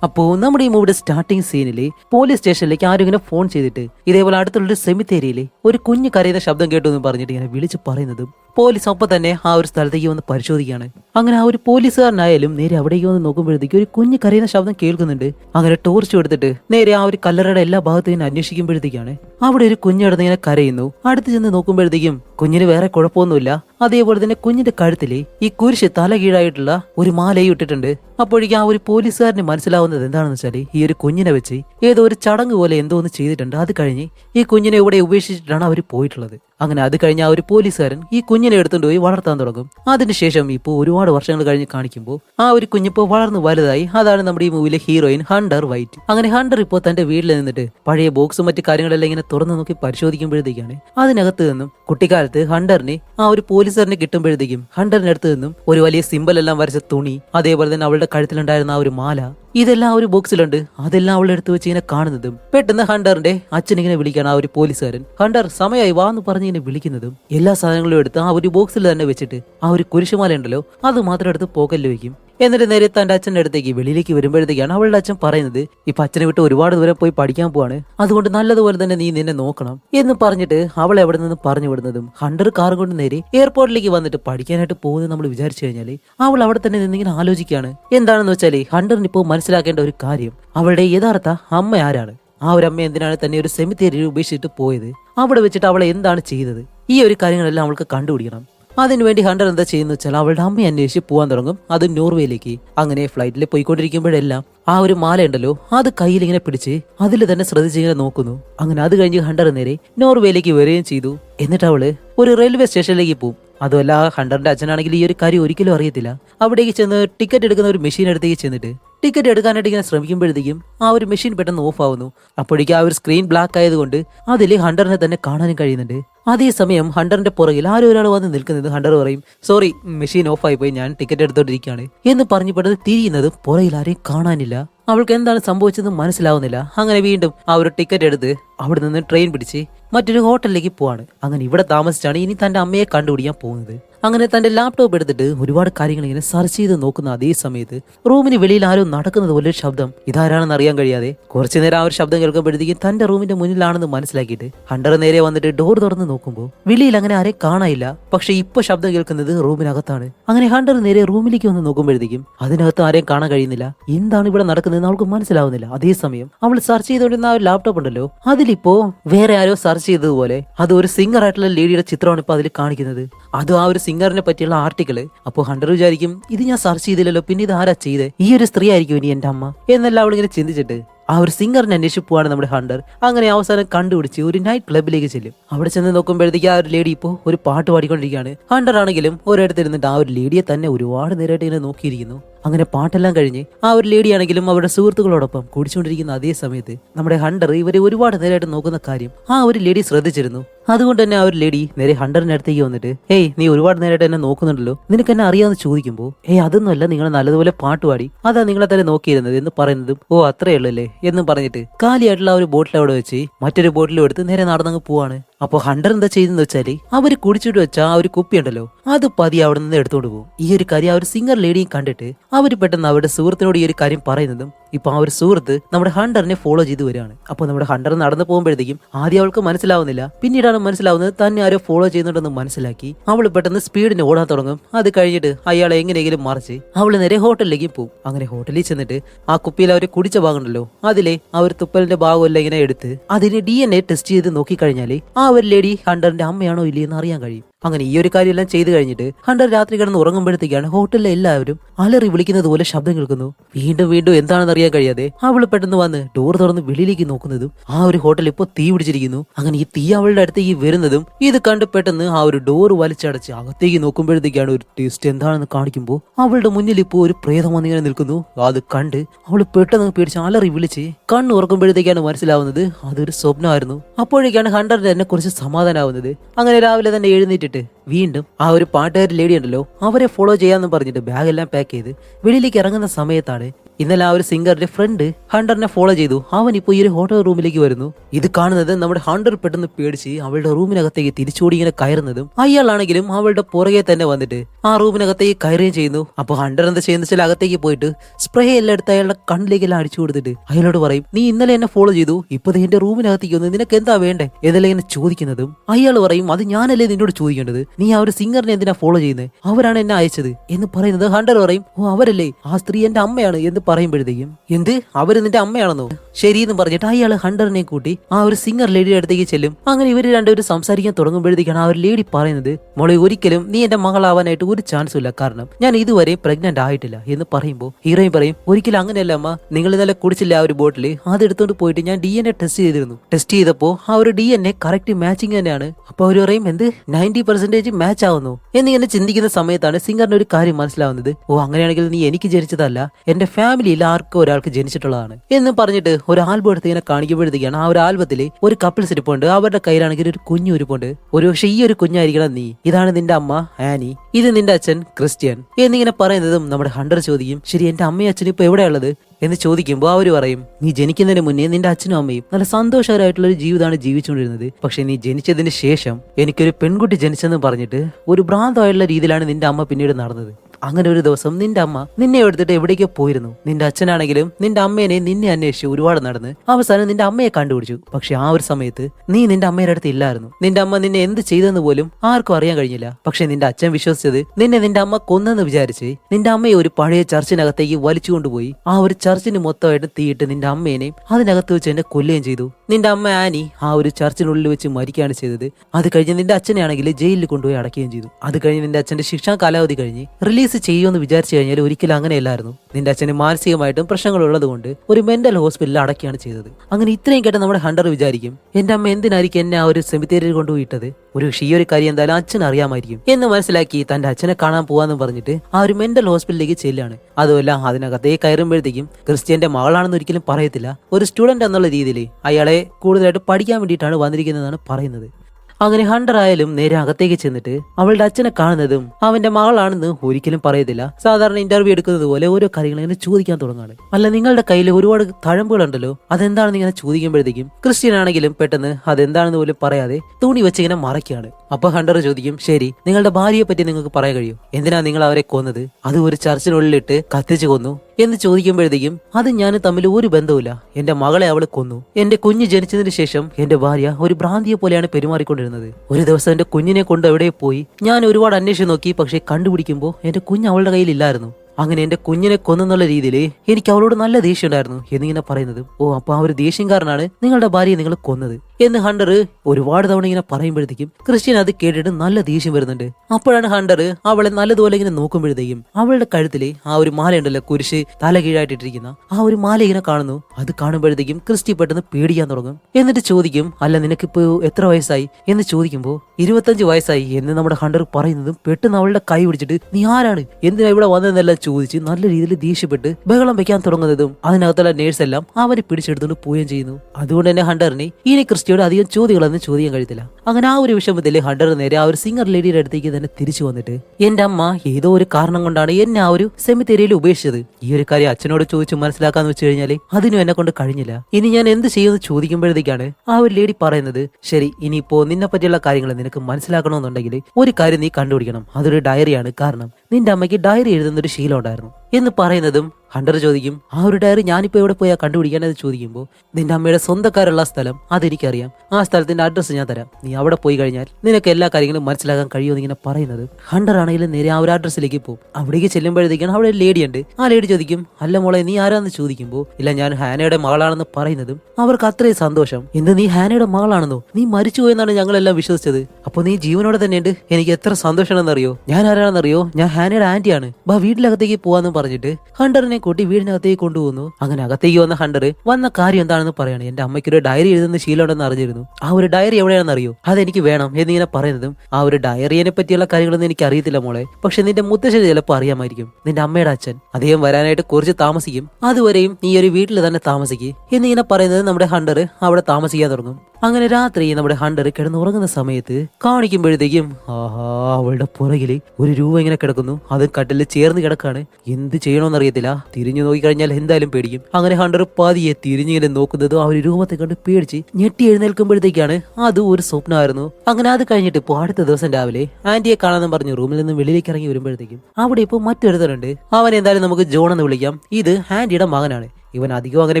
അപ്പോൾ നമ്മുടെ ഈ മൂവിയുടെ സ്റ്റാർട്ടിംഗ് സീനിൽ പോലീസ് സ്റ്റേഷനിലേക്ക് ആരും ഇങ്ങനെ ഫോൺ ചെയ്തിട്ട് ഇതേപോലെ അടുത്തുള്ള ഒരു സെമിത്തേരിയിൽ ഒരു കുഞ്ഞു കരയുന്ന ശബ്ദം കേട്ടു എന്ന് പറഞ്ഞിട്ട് ഇങ്ങനെ വിളിച്ച് പറയുന്നതും പോലീസ് അപ്പം തന്നെ ആ ഒരു സ്ഥലത്തേക്ക് വന്ന് പരിശോധിക്കുകയാണ്. അങ്ങനെ ആ ഒരു പോലീസുകാരനായാലും നേരെ അവിടേക്ക് വന്ന് നോക്കുമ്പോഴത്തേക്ക് ഒരു കുഞ്ഞ് കരയുന്ന ശബ്ദം കേൾക്കുന്നുണ്ട്. അങ്ങനെ ടോർച്ച് എടുത്തിട്ട് നേരെ ആ ഒരു കല്ലറയുടെ എല്ലാ ഭാഗത്തും ഇങ്ങനെ അന്വേഷിക്കുമ്പോഴത്തേക്കാണ് അവിടെ ഒരു കുഞ്ഞിടന്ന് ഇങ്ങനെ കരയുന്നു. അടുത്ത് ചെന്ന് നോക്കുമ്പോഴത്തേക്കും കുഞ്ഞിന് വേറെ കുഴപ്പമൊന്നുമില്ല. അതേപോലെ തന്നെ കുഞ്ഞിന്റെ കഴുത്തിൽ ഈ കുരിശ് തല കീഴായിട്ടുള്ള ഒരു മാലയും ഇട്ടിട്ടുണ്ട്. അപ്പോഴേക്കും ആ ഒരു പോലീസുകാരന് മനസ്സിലാവുന്നത് എന്താണെന്ന് വെച്ചാൽ ഈ ഒരു കുഞ്ഞിനെ വെച്ച് ഏതോ ഒരു ചടങ്ങ് പോലെ എന്തോ ഒന്ന് ചെയ്തിട്ടുണ്ട്. അത് കഴിഞ്ഞ് ഈ കുഞ്ഞിനെ ഇവിടെ ഉപേക്ഷിച്ചിട്ടാണ് അവർ പോയിട്ടുള്ളത്. അങ്ങനെ അത് കഴിഞ്ഞ ആ ഒരു പോലീസുകാരൻ ഈ കുഞ്ഞിനെ എടുത്തുകൊണ്ട് പോയി വളർത്താൻ തുടങ്ങും. അതിനുശേഷം ഇപ്പോൾ ഒരുപാട് വർഷങ്ങൾ കഴിഞ്ഞ് കാണിക്കുമ്പോൾ ആ ഒരു കുഞ്ഞിപ്പോൾ വളർന്ന് വലുതായി. അതാണ് നമ്മുടെ ഈ മൂവിയിലെ ഹീറോയിൻ ഹണ്ടർ വൈറ്റ്. അങ്ങനെ ഹണ്ടർ ഇപ്പോൾ തന്റെ വീട്ടിൽ നിന്നിട്ട് പഴയ ബോക്സും മറ്റു കാര്യങ്ങളെല്ലാം ഇങ്ങനെ തുറന്നു നോക്കി പരിശോധിക്കുമ്പോഴത്തേക്കാണ് അതിനകത്ത് നിന്നും കുട്ടിക്കാലത്ത് ഹണ്ടറിന് ആ ഒരു പോലീസുകാരനെ കിട്ടുമ്പോഴത്തേക്കും ഹണ്ടറിന്റെ അടുത്ത് നിന്നും ഒരു വലിയ സിമ്പൽ എല്ലാം വരച്ച തുണി അതേപോലെ തന്നെ അവളുടെ കഴുത്തിലുണ്ടായിരുന്ന ആ ഒരു മാല ഇതെല്ലാം ഒരു ബോക്സിലുണ്ട്. അതെല്ലാം അവളെ എടുത്തു വെച്ച് ഇങ്ങനെ കാണുന്നതും പെട്ടെന്ന് ഹണ്ടറിന്റെ അച്ഛൻ വിളിക്കാണ് ആ ഒരു പോലീസുകാരൻ. ഹണ്ടർ സമയമായി വാന്ന് പറഞ്ഞ് ഇങ്ങനെ വിളിക്കുന്നതും എല്ലാ സാധനങ്ങളും എടുത്ത് ആ ഒരു ബോക്സിൽ തന്നെ വെച്ചിട്ട് ആ ഒരു കുരിശുമാല ഉണ്ടല്ലോ അത് മാത്രം എടുത്ത് പോക്കലിൽ വെക്കും എന്നിട്ട് നേരെ തന്റെ അച്ഛന്റെ അടുത്തേക്ക് വെളിയിലേക്ക് വരുമ്പോഴത്തേക്കാണ് അവളുടെ അച്ഛൻ പറയുന്നത് ഇപ്പൊ അച്ഛനെ വിട്ട് ഒരുപാട് ദൂരം പോയി പഠിക്കാൻ പോവാണ്. അതുകൊണ്ട് നല്ലതുപോലെ തന്നെ നീ നിന്നെ നോക്കണം. എന്ന് പറഞ്ഞിട്ട് അവൾ എവിടെ നിന്ന് പറഞ്ഞു വിടുന്നതും ഹണ്ടർ കാർ കൊണ്ട് നേരെ എയർപോർട്ടിലേക്ക് വന്നിട്ട് പഠിക്കാനായിട്ട് പോകുന്നത് നമ്മൾ വിചാരിച്ചു കഴിഞ്ഞാൽ അവൾ അവിടെ തന്നെ നിന്നിങ്ങനെ ആലോചിക്കുകയാണ്. എന്താണെന്ന് വെച്ചാൽ ഹണ്ടറിന് ഇപ്പോൾ മനസ്സിലാക്കേണ്ട ഒരു കാര്യം അവളുടെ യഥാർത്ഥ അമ്മ ആരാണ്? ആ ഒരു അമ്മ എന്തിനാണ് തന്നെ ഒരു സെമിത്തേരിയിൽ ഉപേക്ഷിച്ചിട്ട് പോയത്? അവിടെ വെച്ചിട്ട് അവളെ എന്താണ് ചെയ്തത്? ഈ ഒരു കാര്യങ്ങളെല്ലാം അവൾക്ക് കണ്ടുപിടിക്കണം. അതിനുവേണ്ടി ഹണ്ടർ എന്താ ചെയ്യുന്ന വെച്ചാൽ അവളുടെ അമ്മയെ അന്വേഷിച്ച് പോകാൻ തുടങ്ങും. അത് നോർവേയിലേക്ക്. അങ്ങനെ ഫ്ലൈറ്റിൽ പോയിക്കൊണ്ടിരിക്കുമ്പോഴെല്ലാം ആ ഒരു മാല ഉണ്ടല്ലോ അത് കയ്യിൽ ഇങ്ങനെ പിടിച്ച് അതിൽ തന്നെ ശ്രദ്ധിച്ച് ഇങ്ങനെ നോക്കുന്നു. അങ്ങനെ അത് കഴിഞ്ഞ് ഹണ്ടർ നേരെ നോർവേയിലേക്ക് വരികയും ചെയ്തു. എന്നിട്ട് അവൾ ഒരു റെയിൽവേ സ്റ്റേഷനിലേക്ക് പോകും അതുമല്ല ഹണ്ടറിന്റെ അച്ഛനാണെങ്കിൽ ഈ ഒരു കാര്യം ഒരിക്കലും അറിയത്തില്ല. അവിടേക്ക് ചെന്ന് ടിക്കറ്റ് എടുക്കുന്ന ഒരു മെഷീൻ അടുത്തേക്ക് ചെന്നിട്ട് ടിക്കറ്റ് എടുക്കാനായിട്ട് ഇങ്ങനെ ശ്രമിക്കുമ്പോഴത്തേക്കും ആ ഒരു മെഷീൻ പെട്ടെന്ന് ഓഫ് ആവുന്നു അപ്പോഴേക്കും ആ ഒരു സ്ക്രീൻ ബ്ലാക്ക് ആയതുകൊണ്ട് അതിൽ ഹണ്ടറിനെ തന്നെ കാണാനും കഴിയുന്നുണ്ട്. അതേസമയം ഹണ്ടറിന്റെ പുറകിൽ ആരോ ഒരാൾ വന്ന് നിൽക്കുന്നത് ഹണ്ടർ പറയും സോറി മെഷീൻ ഓഫ് ആയി പോയി. ഞാൻ ടിക്കറ്റ് എടുത്തോണ്ടിരിക്കുകയാണ്. എന്ന് പറഞ്ഞു പെട്ടത് തിരിയുന്നത് പുറയിൽ ആരെയും കാണാനില്ല. അവൾക്ക് എന്താണ് സംഭവിച്ചതെന്ന് മനസ്സിലാവുന്നില്ല. അങ്ങനെ വീണ്ടും ആ ഒരു ടിക്കറ്റ് എടുത്ത് അവിടെ നിന്ന് ട്രെയിൻ പിടിച്ച് മറ്റൊരു ഹോട്ടലിലേക്ക് പോവാണ്. അങ്ങനെ ഇവിടെ താമസിച്ചാണ് ഇനി തന്റെ അമ്മയെ കണ്ടുപിടിക്കാൻ പോകുന്നത്. അങ്ങനെ തന്റെ ലാപ്ടോപ്പ് എടുത്തിട്ട് ഒരുപാട് കാര്യങ്ങൾ ഇങ്ങനെ സെർച്ച് ചെയ്ത് നോക്കുന്ന അതേ സമയത്ത് റൂമിന് വെളിയിൽ ആരോ നടക്കുന്നത് പോലെ ശബ്ദം. ഇതാരാണെന്ന് അറിയാൻ കഴിയാതെ കുറച്ചു നേരം ആ ഒരു ശബ്ദം കേൾക്കുമ്പോഴത്തേക്കും തന്റെ റൂമിന്റെ മുന്നിലാണെന്ന് മനസ്സിലാക്കിയിട്ട് ഹണ്ടർ നേരെ വന്നിട്ട് ഡോർ തുറന്ന് നോക്കുമ്പോൾ വെളിയിൽ അങ്ങനെ ആരെ കാണാനില്ല. പക്ഷെ ഇപ്പൊ ശബ്ദം കേൾക്കുന്നത് റൂമിനകത്താണ്. അങ്ങനെ ഹണ്ടർ നേരെ റൂമിലേക്ക് വന്ന് നോക്കുമ്പോഴത്തേക്കും അതിനകത്ത് ആരെയും കാണാൻ കഴിയുന്നില്ല. എന്താണ് ഇവിടെ നടക്കുന്നതെന്ന് അവൾക്ക് മനസ്സിലാവുന്നില്ല. അതേസമയം അവൾ സെർച്ച് ചെയ്തുകൊണ്ടിരുന്ന ആ ഒരു ലാപ്ടോപ്പ് ഉണ്ടല്ലോ അതിലിപ്പോ വേറെ ആരോ സെർച്ച് ചെയ്തതുപോലെ അത് ഒരു സിംഗർ ആയിട്ടുള്ള ലേഡിയുടെ ചിത്രമാണ് ഇപ്പൊ അതിൽ കാണിക്കുന്നത്. അത് ആ ഒരു സിംഗറിനെ പറ്റിയുള്ള ആർട്ടിക്കിൾ അപ്പോൾ ഹണ്ടർ വിചാരിക്കും ഇത് ഞാൻ സെർച്ച് ചെയ്തില്ലല്ലോ പിന്നെ ഇത് ആരാ ചെയ്ത്? ഈ ഒരു സ്ത്രീ ആയിരിക്കും ഇനി എന്റെ അമ്മ. എന്നെല്ലാം അവളിങ്ങനെ ചിന്തിച്ചിട്ട് ആ ഒരു സിംഗറിനെ അന്വേഷിച്ച് പോവാണ് നമ്മുടെ ഹണ്ടർ. അങ്ങനെ അവസാനം കണ്ടുപിടിച്ച് ഒരു നൈറ്റ് ക്ലബിലേക്ക് ചെല്ലും. അവിടെ ചെന്ന് നോക്കുമ്പോഴത്തേക്ക് ആ ഒരു ലേഡി ഇപ്പോൾ ഒരു പാട്ട് പാടിക്കൊണ്ടിരിക്കുകയാണ്. ഹണ്ടർ ആണെങ്കിലും ഒരിടത്ത് ഇരുന്നിട്ട് ആ ഒരു ലേഡിയെ തന്നെ ഒരുപാട് നേരമായിട്ട് ഇങ്ങനെ നോക്കിയിരിക്കുന്നു. അങ്ങനെ പാട്ടെല്ലാം കഴിഞ്ഞ് ആ ഒരു ലേഡി ആണെങ്കിലും അവരുടെ സുഹൃത്തുക്കളോടൊപ്പം കുടിച്ചുകൊണ്ടിരിക്കുന്ന അതേ സമയത്ത് നമ്മുടെ ഹണ്ടർ ഇവരെ ഒരുപാട് നേരമായിട്ട് നോക്കുന്ന കാര്യം ആ ഒരു ലേഡി ശ്രദ്ധിച്ചിരുന്നു. അതുകൊണ്ട് തന്നെ ആ ഒരു ലേഡി നേരെ ഹണ്ടറിന്റെ അടുത്തേക്ക് വന്നിട്ട് ഏയ് നീ ഒരുപാട് നേരമായിട്ട് എന്നെ നോക്കുന്നുണ്ടല്ലോ. നിനക്ക് എന്നെ അറിയാമെന്ന് ചോദിക്കുമ്പോൾ ഏയ് അതൊന്നുമല്ല നിങ്ങൾ നല്ലതുപോലെ പാട്ട് പാടി. അതാ നിങ്ങളെ തന്നെ നോക്കിയിരുന്നത് എന്ന് പറയുന്നതും ഓ അത്രേ ഉള്ളല്ലേ? എന്നും പറഞ്ഞിട്ട് കാലിയായിട്ടുള്ള ആ ഒരു ബോട്ടിൽ അവിടെ വെച്ച് മറ്റൊരു ബോട്ടിലും എടുത്ത് നേരെ നടന്നങ്ങ് പോവാണ്. അപ്പൊ ഹണ്ടർ എന്താ ചെയ്തെന്ന് വെച്ചാൽ അവർ കുടിച്ചിട്ട് വെച്ച ആ ഒരു കുപ്പി ഉണ്ടല്ലോ അത് പതി അവിടെ നിന്ന് എടുത്തോണ്ട് പോകും. ഈ ഒരു കാര്യം ആ ഒരു സിംഗർ ലേഡിയും കണ്ടിട്ട് അവർ പെട്ടെന്ന് അവരുടെ സുഹൃത്തിനോട് ഈ ഒരു കാര്യം പറയുന്നതും ഇപ്പൊ ആ ഒരു സുഹൃത്ത് നമ്മുടെ ഹണ്ടറിനെ ഫോളോ ചെയ്ത് വരികയാണ്. അപ്പോൾ നമ്മുടെ ഹണ്ടർ നടന്നു പോകുമ്പോഴത്തേക്കും ആദ്യം അവൾക്ക് മനസ്സിലാവുന്നില്ല. പിന്നീടാണ് മനസ്സിലാവുന്നത് തന്നെ ആരോ ഫോളോ ചെയ്യുന്നുണ്ടെന്ന് മനസ്സിലാക്കി. അവൾ പെട്ടെന്ന് സ്പീഡിന് ഓടാൻ തുടങ്ങും. അത് കഴിഞ്ഞിട്ട് അയാളെ എങ്ങനെയെങ്കിലും മറിച്ച് അവൾ നേരെ ഹോട്ടലിലേക്ക് പോകും. അങ്ങനെ ഹോട്ടലിൽ ചെന്നിട്ട് ആ കുപ്പിയിൽ അവർ കുടിച്ച ഭാഗമുണ്ടല്ലോ. അതിലെ ആ ഒരു തുപ്പലിന്റെ ഭാഗമെല്ലാം ഇങ്ങനെ എടുത്ത് അതിന് ഡി എൻ എ ടെസ്റ്റ് ചെയ്ത് നോക്കിക്കഴിഞ്ഞാൽ ആ ഒരു ലേഡി ഹണ്ടറിന്റെ അമ്മയാണോ ഇല്ലയെന്ന് അറിയാൻ കഴിയും. അങ്ങനെ ഈ ഒരു കാര്യമെല്ലാം ചെയ്തു കഴിഞ്ഞിട്ട് ഹണ്ടർ രാത്രി കിടന്ന് ഉറങ്ങുമ്പോഴത്തേക്കാണ് ഹോട്ടലിലെ എല്ലാവരും അലറി വിളിക്കുന്നത് പോലെ ശബ്ദം കേൾക്കുന്നു. വീണ്ടും വീണ്ടും എന്താണെന്ന് അറിയാൻ കഴിയാതെ അവൾ പെട്ടെന്ന് വന്ന് ഡോർ തുറന്ന് വെളിയിലേക്ക് നോക്കുന്നതും ആ ഒരു ഹോട്ടൽ ഇപ്പോൾ തീ പിടിച്ചിരിക്കുന്നു. അങ്ങനെ ഈ തീ അവളുടെ അടുത്തേക്ക് വരുന്നതും ഇത് കണ്ട് പെട്ടെന്ന് ആ ഒരു ഡോർ വലിച്ചടച്ച് അകത്തേക്ക് നോക്കുമ്പോഴത്തേക്കാണ് ഒരു ട്വിസ്റ്റ് എന്താണെന്ന് കാണിക്കുമ്പോൾ അവളുടെ മുന്നിൽ ഇപ്പോൾ ഒരു പ്രേതം വന്നിങ്ങനെ നിൽക്കുന്നു. അത് കണ്ട് അവൾ പെട്ടെന്ന് പേടിച്ച് അലറി വിളിച്ച് കണ്ണ് ഉറക്കുമ്പോഴത്തേക്കാണ് മനസ്സിലാവുന്നത് അതൊരു സ്വപ്നമായിരുന്നു. അപ്പോഴേക്കാണ് ഹണ്ടറിന്റെ എന്നെ കുറിച്ച് സമാധാനാവുന്നത്. അങ്ങനെ രാവിലെ തന്നെ എഴുന്നേറ്റിട്ട് വീണ്ടും ആ ഒരു പാട്ടുകാരി ലേഡി ഉണ്ടല്ലോ അവരെ ഫോളോ ചെയ്യാന്ന് പറഞ്ഞിട്ട് ബാഗെല്ലാം പാക്ക് ചെയ്ത് വെളിയിലേക്ക് ഇറങ്ങുന്ന സമയത്താണ് ഇന്നലെ ആ ഒരു സിംഗറിന്റെ ഫ്രണ്ട് ഹണ്ടറിനെ ഫോളോ ചെയ്തു. അവൻ ഇപ്പോൾ ഈ ഒരു ഹോട്ടൽ റൂമിലേക്ക് വരുന്നു. ഇത് കാണുന്നത് നമ്മുടെ ഹണ്ടർ പെട്ടെന്ന് പേടിച്ച് അവളുടെ റൂമിനകത്തേക്ക് തിരിച്ചോടി ഇങ്ങനെ കയറുന്നതും അയാളാണെങ്കിലും അവളുടെ പുറകെ തന്നെ വന്നിട്ട് ആ റൂമിനകത്തേക്ക് കയറുകയും ചെയ്യുന്നു. അപ്പോൾ ഹണ്ടർ എന്താ ചെയ്യുന്ന വെച്ചാൽ അകത്തേക്ക് പോയിട്ട് സ്പ്രേ എല്ലാം എടുത്ത് അയാളുടെ കണ്ണിലേക്ക് എല്ലാം അടിച്ചു കൊടുത്തിട്ട് അയാളോട് പറയും നീ ഇന്നലെ എന്നെ ഫോളോ ചെയ്തു. ഇപ്പൊ നീ എന്റെ റൂമിനകത്തേക്ക് വന്നു. നിനക്ക് എന്താ വേണ്ടേ? എന്നെല്ലാം ഇങ്ങനെ ചോദിക്കുന്നതും അയാൾ പറയും അത് ഞാനല്ലേ നിന്നോട് ചോദിക്കേണ്ടത്? നീ ആ ഒരു സിംഗറിനെ എന്തിനാ ഫോളോ ചെയ്യുന്നത് അവരാണ് എന്നെ അയച്ചത്. എന്ന് പറയുന്നത് ഹണ്ടർ പറയും ഓ അവരല്ലേ? ആ സ്ത്രീ എന്റെ അമ്മയാണ്. എന്ന് പറയുമ്പോഴത്തേക്കും എന്ത്? അവർ നിന്റെ അമ്മയാണെന്നോ? ശരിയെന്ന് പറഞ്ഞിട്ട് അയാൾ ഹണ്ടറിനെ കൂട്ടി ആ ഒരു സിംഗർ ലേഡിയുടെ അടുത്തേക്ക് ചെല്ലും. അങ്ങനെ ഇവർ രണ്ടുപേരും സംസാരിക്കാൻ തുടങ്ങുമ്പോഴത്തേക്കാണ് ആ ഒരു ലേഡി പറയുന്നത് മോളെ ഒരിക്കലും നീ എന്റെ മകളാവാനായിട്ട് ഒരു ചാൻസും ഇല്ല. കാരണം ഞാൻ ഇതുവരെ പ്രഗ്നന്റ് ആയിട്ടില്ല. എന്ന് പറയുമ്പോൾ ഹീറോയിൻ പറയും ഒരിക്കലും അങ്ങനെയല്ല അമ്മ. നിങ്ങൾ ഇന്നലെ കുടിച്ചില്ല ആ ഒരു ബോട്ടിൽ അത് എടുത്തുകൊണ്ട് പോയിട്ട് ഞാൻ ഡി എൻ എ ടെസ്റ്റ് ചെയ്തിരുന്നു. ടെസ്റ്റ് ചെയ്തപ്പോൾ ആ ഒരു D N A correct matching തന്നെയാണ്. അപ്പൊ അവർ പറയും എന്ത്? നയന്റി പെർസെന്റേജ് മാച്ച് ആവുന്നു. എന്നിങ്ങനെ ചിന്തിക്കുന്ന സമയത്താണ് സിംഗറിന് ഒരു കാര്യം മനസ്സിലാവുന്നത് ഓ അങ്ങനെയാണെങ്കിൽ നീ എനിക്ക് ജനിച്ചതല്ല. എന്റെ ഫാമിലിയിൽ ആർക്കും ഒരാൾക്ക് ജനിച്ചിട്ടുള്ളതാണ്. എന്ന് പറഞ്ഞിട്ട് ഒരു ആൽബം എടുത്ത് ഇങ്ങനെ കാണിക്കുമ്പോഴത്തേക്കാണ് ആ ഒരു ആൽബത്തിൽ ഒരു കപ്പിൾസ് ഇരിപ്പുണ്ട് അവരുടെ കയ്യിലാണെങ്കിൽ ഒരു കുഞ്ഞു ഇരിപ്പുണ്ട് ഒരു പക്ഷെ ഈ ഒരു കുഞ്ഞായിരിക്കണം നീ. ഇതാണ് നിന്റെ അമ്മ ആനി. ഇത് നിന്റെ അച്ഛൻ ക്രിസ്ത്യൻ. എന്നിങ്ങനെ പറയുന്നതും നമ്മുടെ ഹണ്ടർ ചോദിക്കും ശരി എന്റെ അമ്മയും അച്ഛനും ഇപ്പൊ എവിടെയുള്ളത് എന്ന് ചോദിക്കുമ്പോൾ അവർ പറയും നീ ജനിക്കുന്നതിന് മുന്നേ നിന്റെ അച്ഛനും അമ്മയും നല്ല സന്തോഷകരമായിട്ടുള്ള ഒരു ജീവിതമാണ് ജീവിച്ചുകൊണ്ടിരുന്നത്. പക്ഷെ നീ ജനിച്ചതിന് ശേഷം എനിക്കൊരു പെൺകുട്ടി ജനിച്ചെന്ന് പറഞ്ഞിട്ട് ഒരു ഭ്രാന്തമായുള്ള രീതിയിലാണ് നിന്റെ അമ്മ പിന്നീട് നടന്നത്. അങ്ങനെ ഒരു ദിവസം നിന്റെ അമ്മ നിന്നെ എടുത്തിട്ട് എവിടേക്കോ പോയിരുന്നു. നിന്റെ അച്ഛനാണെങ്കിലും നിന്റെ അമ്മേനെ നിന്നെ അന്വേഷിച്ച് ഒരുപാട് നടന്ന് അവസാനം നിന്റെ അമ്മയെ കണ്ടുപിടിച്ചു. പക്ഷെ ആ ഒരു സമയത്ത് നീ നിന്റെ അമ്മയുടെ അടുത്ത് ഇല്ലായിരുന്നു. നിന്റെ അമ്മ നിന്നെ എന്ത് ചെയ്തെന്ന് പോലും ആർക്കും അറിയാൻ കഴിഞ്ഞില്ല. പക്ഷെ നിന്റെ അച്ഛൻ വിശ്വസിച്ചത് നിന്നെ നിന്റെ അമ്മ കൊന്നെന്ന് വിചാരിച്ച് നിന്റെ അമ്മയെ ഒരു പഴയ ചർച്ചിനകത്തേക്ക് വലിച്ചു കൊണ്ടുപോയി ആ ഒരു ചർച്ചിന് മൊത്തമായിട്ട് തീയിട്ട് നിന്റെ അമ്മേനെയും അതിനകത്ത് വെച്ച് എന്നെ കൊല്ലുകയും ചെയ്തു. നിന്റെ അമ്മ ആനി ആ ഒരു ചർച്ചിനുള്ളിൽ വെച്ച് മരിക്കുകയാണ് ചെയ്തത്. അത് കഴിഞ്ഞ് നിന്റെ അച്ഛനെ ആണെങ്കിൽ ജയിലിൽ കൊണ്ടുപോയി അടക്കുകയും ചെയ്തു. അത് കഴിഞ്ഞ് നിന്റെ അച്ഛന്റെ ശിക്ഷാ കാലാവധി കഴിഞ്ഞ് റിലീസ് ചെയ്യുമെന്ന് വിചാരിച്ചു കഴിഞ്ഞാൽ ഒരിക്കലും അങ്ങനെയല്ലായിരുന്നു. നിന്റെ അച്ഛന് മാനസികമായിട്ടും പ്രശ്നങ്ങളുള്ളതുകൊണ്ട് ഒരു മെന്റൽ ഹോസ്പിറ്റലിൽ അടക്കുകയാണ് ചെയ്തത്. അങ്ങനെ ഇത്രയും കേട്ട നമ്മുടെ ഹണ്ടർ വിചാരിക്കും എന്റെ അമ്മ എന്തിനായിരിക്കും എന്നെ ആ ഒരു സെമിത്തേരിയിൽ കൊണ്ടുപോയിട്ടത്? ഒരു ഈ ഒരു കാര്യം എന്തായാലും അച്ഛൻ അറിയാമായിരിക്കും. എന്ന് മനസ്സിലാക്കി തന്റെ അച്ഛനെ കാണാൻ പോവാന്ന് പറഞ്ഞിട്ട് ആ ഒരു മെന്റൽ ഹോസ്പിറ്റലിലേക്ക് ചെല്ലാണ് അതുമല്ല അതിനകത്തേ കയറുമ്പോഴത്തേക്കും ക്രിസ്ത്യന്റെ മകളാണെന്ന് ഒരിക്കലും പറയത്തില്ല. ഒരു സ്റ്റുഡന്റ് എന്നുള്ള രീതിയിൽ അയാളെ കൂടുതലായിട്ട് പഠിക്കാൻ വേണ്ടിയിട്ടാണ് വന്നിരിക്കുന്നതെന്നാണ് പറയുന്നത്. അങ്ങനെ ഹണ്ടർ ആയാലും നേരെ അകത്തേക്ക് ചെന്നിട്ട് അവളുടെ അച്ഛനെ കാണുന്നതും അവന്റെ മകളാണെന്ന് ഒരിക്കലും പറയത്തില്ല. സാധാരണ ഇന്റർവ്യൂ എടുക്കുന്നത് പോലെ ഓരോ കാര്യങ്ങൾ ഇങ്ങനെ ചോദിക്കാൻ തുടങ്ങാണ് അല്ല നിങ്ങളുടെ കയ്യിൽ ഒരുപാട് തഴമ്പുകളുണ്ടല്ലോ അതെന്താണെന്ന് ഇങ്ങനെ ചോദിക്കുമ്പോഴത്തേക്കും ക്രിസ്ത്യൻ ആണെങ്കിലും പെട്ടെന്ന് അതെന്താണെന്ന് പോലും പറയാതെ തുണി വെച്ച് ഇങ്ങനെ മറയ്ക്കാണ് അപ്പൊ ഹണ്ടർ ചോദിക്കും ശരി നിങ്ങളുടെ ഭാര്യയെ പറ്റി നിങ്ങൾക്ക് പറയാൻ കഴിയും? എന്തിനാ നിങ്ങൾ അവരെ കൊന്നത്? അത് ഒരു ചർച്ചിനുള്ളിലിട്ട് കത്തിച്ചു കൊന്നു? എന്ന് ചോദിക്കുമ്പോഴത്തേക്കും അത് ഞാൻ തമ്മിൽ ഒരു ബന്ധവുമില്ല. എന്റെ മകളെ അവൾ കൊന്നു. എന്റെ കുഞ്ഞ് ജനിച്ചതിന് ശേഷം എന്റെ ഭാര്യ ഒരു ഭ്രാന്തിയെ പോലെയാണ് പെരുമാറിക്കൊണ്ടിരുന്നത്. ഒരു ദിവസം എന്റെ കുഞ്ഞിനെ കൊണ്ട് എവിടെ പോയി? ഞാൻ ഒരുപാട് അന്വേഷിച്ച് നോക്കി പക്ഷേ കണ്ടുപിടിക്കുമ്പോൾ എന്റെ കുഞ്ഞ് അവളുടെ കയ്യിൽ ഇല്ലായിരുന്നു അങ്ങനെ എന്റെ കുഞ്ഞിനെ കൊന്നെന്നുള്ള രീതിയിൽ എനിക്ക് അവളോട് നല്ല ദേഷ്യം ഉണ്ടായിരുന്നു എന്നിങ്ങനെ പറയുന്നത്. ഓ അപ്പൊ ആ ഒരു ദേഷ്യം കാരണമാണ് നിങ്ങളുടെ ഭാര്യയെ നിങ്ങൾ കൊന്നത്. എന്ന് ഹണ്ടർ ഒരുപാട് തവണ ഇങ്ങനെ പറയുമ്പോഴത്തേക്കും ക്രിസ്ത്യൻ അത് കേട്ടിട്ട് നല്ല ദേഷ്യം വരുന്നുണ്ട്. അപ്പോഴാണ് ഹണ്ടർ അവളെ നല്ലതുപോലെ ഇങ്ങനെ നോക്കുമ്പോഴത്തേക്കും അവളുടെ കഴുത്തിലെ ആ ഒരു മാല ഉണ്ടല്ലോ കുരിശ് തല കീഴായിട്ടിരിക്കുന്ന ആ ഒരു മാല ഇങ്ങനെ കാണുന്നു. അത് കാണുമ്പോഴത്തേക്കും ക്രിസ്റ്റി പെട്ടെന്ന് പേടിക്കാൻ തുടങ്ങും. എന്നിട്ട് ചോദിക്കും അല്ല നിനക്കിപ്പോ എത്ര വയസ്സായി? എന്ന് ചോദിക്കുമ്പോൾ ഇരുപത്തഞ്ച് വയസ്സായി. എന്ന് നമ്മുടെ ഹണ്ടർ പറയുന്നതും പെട്ടെന്ന് അവളുടെ കൈ പിടിച്ചിട്ട് നീ ആരാണ്? എന്തിനാ ഇവിടെ വന്നതെന്നെല്ലാം ചോദിച്ച് നല്ല രീതിയിൽ ദേഷ്യപ്പെട്ട് ബഹളം വെക്കാൻ തുടങ്ങുന്നതും അതിനകത്തുള്ള നേഴ്സ് എല്ലാം അവരെ പിടിച്ചെടുത്തുകൊണ്ട് പോവുകയും ചെയ്യുന്നു. അതുകൊണ്ട് തന്നെ ഹണ്ടറിനെ ഇനി ക്രിസ്റ്റിയോട് അധികം ചോദ്യങ്ങളൊന്നും ചോദിക്കാൻ കഴിയത്തില്ല. അങ്ങനെ ആ ഒരു വിഷമത്തിൽ ഹണ്ടർ നേരെ ആ ഒരു സിംഗർ ലേഡിയുടെ അടുത്തേക്ക് തന്നെ തിരിച്ചു വന്നിട്ട് എന്റെ അമ്മ ഏതോ ഒരു കാരണം കൊണ്ടാണ് എന്നെ ആ ഒരു സെമിത്തേരിയിൽ ഉപേക്ഷിച്ചത്. ഈ ഒരു കാര്യം അച്ഛനോട് ചോദിച്ചു മനസ്സിലാക്കാന്ന് വെച്ച് കഴിഞ്ഞാൽ അതിനും എന്നെ കൊണ്ട് കഴിഞ്ഞില്ല. ഇനി ഞാൻ എന്ത് ചെയ്യുമെന്ന് ചോദിക്കുമ്പോഴത്തേക്കാണ് ആ ഒരു ലേഡി പറയുന്നത് ശരി ഇനിയിപ്പോ നിന്നെ പറ്റിയുള്ള കാര്യങ്ങൾ നിനക്ക് മനസ്സിലാക്കണമെന്നുണ്ടെങ്കിൽ ഒരു കാര്യം നീ കണ്ടുപിടിക്കണം. അതൊരു ഡയറിയാണ് കാരണം നിന്റെ അമ്മയ്ക്ക് ഡയറി എഴുതുന്ന ഒരു ശീലം ഉണ്ടായിരുന്നു. എന്ന് പറയുന്നതും ഹണ്ടർ ചോദിക്കും ആ ഒരു ഡയറി ഞാനിപ്പോ എവിടെ പോയാ കണ്ടുപിടിക്കാനത് ചോദിക്കുമ്പോൾ നിന്റെ അമ്മയുടെ സ്വന്തക്കാരുള്ള സ്ഥലം അതെനിക്കറിയാം. ആ സ്ഥലത്തിന്റെ അഡ്രസ്സ് ഞാൻ തരാം. നീ അവിടെ പോയി കഴിഞ്ഞാൽ നിനക്ക് എല്ലാ കാര്യങ്ങളും മനസ്സിലാക്കാൻ കഴിയുമെന്ന് ഇങ്ങനെ പറയുന്നത്. ഹണ്ടർ ആണെങ്കിലും നേരെ ആ ഒരു അഡ്രസ്സിലേക്ക് പോകും. അവിടേക്ക് ചെല്ലുമ്പോഴത്തേക്കാണ് അവിടെ ഒരു ലേഡി ഉണ്ട്. ആ ലേഡി ചോദിക്കും അല്ല മോളെ നീ ആരാന്ന്? ചോദിക്കുമ്പോൾ ഇല്ല ഞാൻ ഹാനയുടെ മകളാണെന്ന് പറയുന്നതും അവർക്ക് അത്രയും സന്തോഷം. എന്ത് നീ ഹാനയുടെ മകളാണെന്നോ? നീ മരിച്ചുപോയെന്നാണ് ഞങ്ങളെല്ലാം വിശ്വസിച്ചത്. അപ്പോൾ നീ ജീവനോടെ തന്നെയുണ്ട്. എനിക്ക് എത്ര സന്തോഷമാണെന്നറിയോ? ഞാൻ ആരാണെന്നറിയോ? ഞാൻ ഹാനയുടെ ആന്റിയാണ്. ബാ വീട്ടിലകത്തേക്ക് പോവാന്ന് പറഞ്ഞിട്ട് ഹണ്ടറിനെ കൂട്ടി വീടിനകത്തേക്ക് കൊണ്ടുപോകുന്നു അങ്ങനെ അകത്തേക്ക് വന്ന ഹണ്ടർ വന്ന കാര്യം എന്താണെന്ന് പറയാണ്. എന്റെ അമ്മയ്ക്ക് ഒരു ഡയറി എഴുതുന്ന ശീലമുണ്ടെന്ന് അറിഞ്ഞിരുന്നു. ആ ഒരു ഡയറി എവിടെയാണെന്ന് അറിയോ അതെനിക്ക് വേണം എന്നിങ്ങനെ പറയുന്നതും ആ ഒരു ഡയറിയെ പറ്റിയുള്ള കാര്യങ്ങളൊന്നും എനിക്ക് അറിയത്തില്ല മോളെ. പക്ഷെ നിന്റെ മുത്തശ്ശന് ചിലപ്പോൾ അറിയാമായിരിക്കും. നിന്റെ അമ്മയുടെ അച്ഛൻ അദ്ദേഹം വരാനായിട്ട് കുറച്ച് താമസിക്കും. അതുവരെയും നീ ഒരു വീട്ടിൽ തന്നെ താമസിക്കും. എന്നിങ്ങനെ പറയുന്നത് നമ്മുടെ ഹണ്ടർ അവിടെ താമസിക്കാൻ തുടങ്ങും. അങ്ങനെ രാത്രി നമ്മുടെ ഹണ്ടർ കിടന്നുറങ്ങുന്ന സമയത്ത് കാണിക്കുമ്പോഴത്തേക്കും ആഹാ അവളുടെ പുറകിൽ ഒരു രൂപ ഇങ്ങനെ കിടക്കുന്നു. അത് കട്ടിൽ ചേർന്ന് കിടക്കാണ്. എന്ത് ചെയ്യണമെന്ന് അറിയത്തില്ല തിരിഞ്ഞു നോക്കിക്കഴിഞ്ഞാൽ എന്തായാലും പേടിക്കും. അങ്ങനെ ഹണ്ടർ പതിയെ തിരിഞ്ഞിങ്ങനെ നോക്കുന്നത് ആ ഒരു രൂപത്തെ കണ്ട് പേടിച്ച് ഞെട്ടി എഴുന്നേൽക്കുമ്പോഴത്തേക്കാണ് അത് ഒരു സ്വപ്നമായിരുന്നു. അങ്ങനെ അത് കഴിഞ്ഞിട്ട് ഇപ്പോൾ അടുത്ത ദിവസം രാവിലെ ആന്റിയെ കാണാമെന്ന് പറഞ്ഞു റൂമിൽ നിന്ന് വെളിയിലേക്ക് ഇറങ്ങി വരുമ്പോഴത്തേക്കും അവിടെ ഇപ്പോൾ മറ്റൊരുത്തരുണ്ട് അവൻ എന്തായാലും നമുക്ക് ജോൺ എന്ന് വിളിക്കാം. ഇത് ആന്റിയുടെ മകനാണ്. ഇവൻ അധികം അങ്ങനെ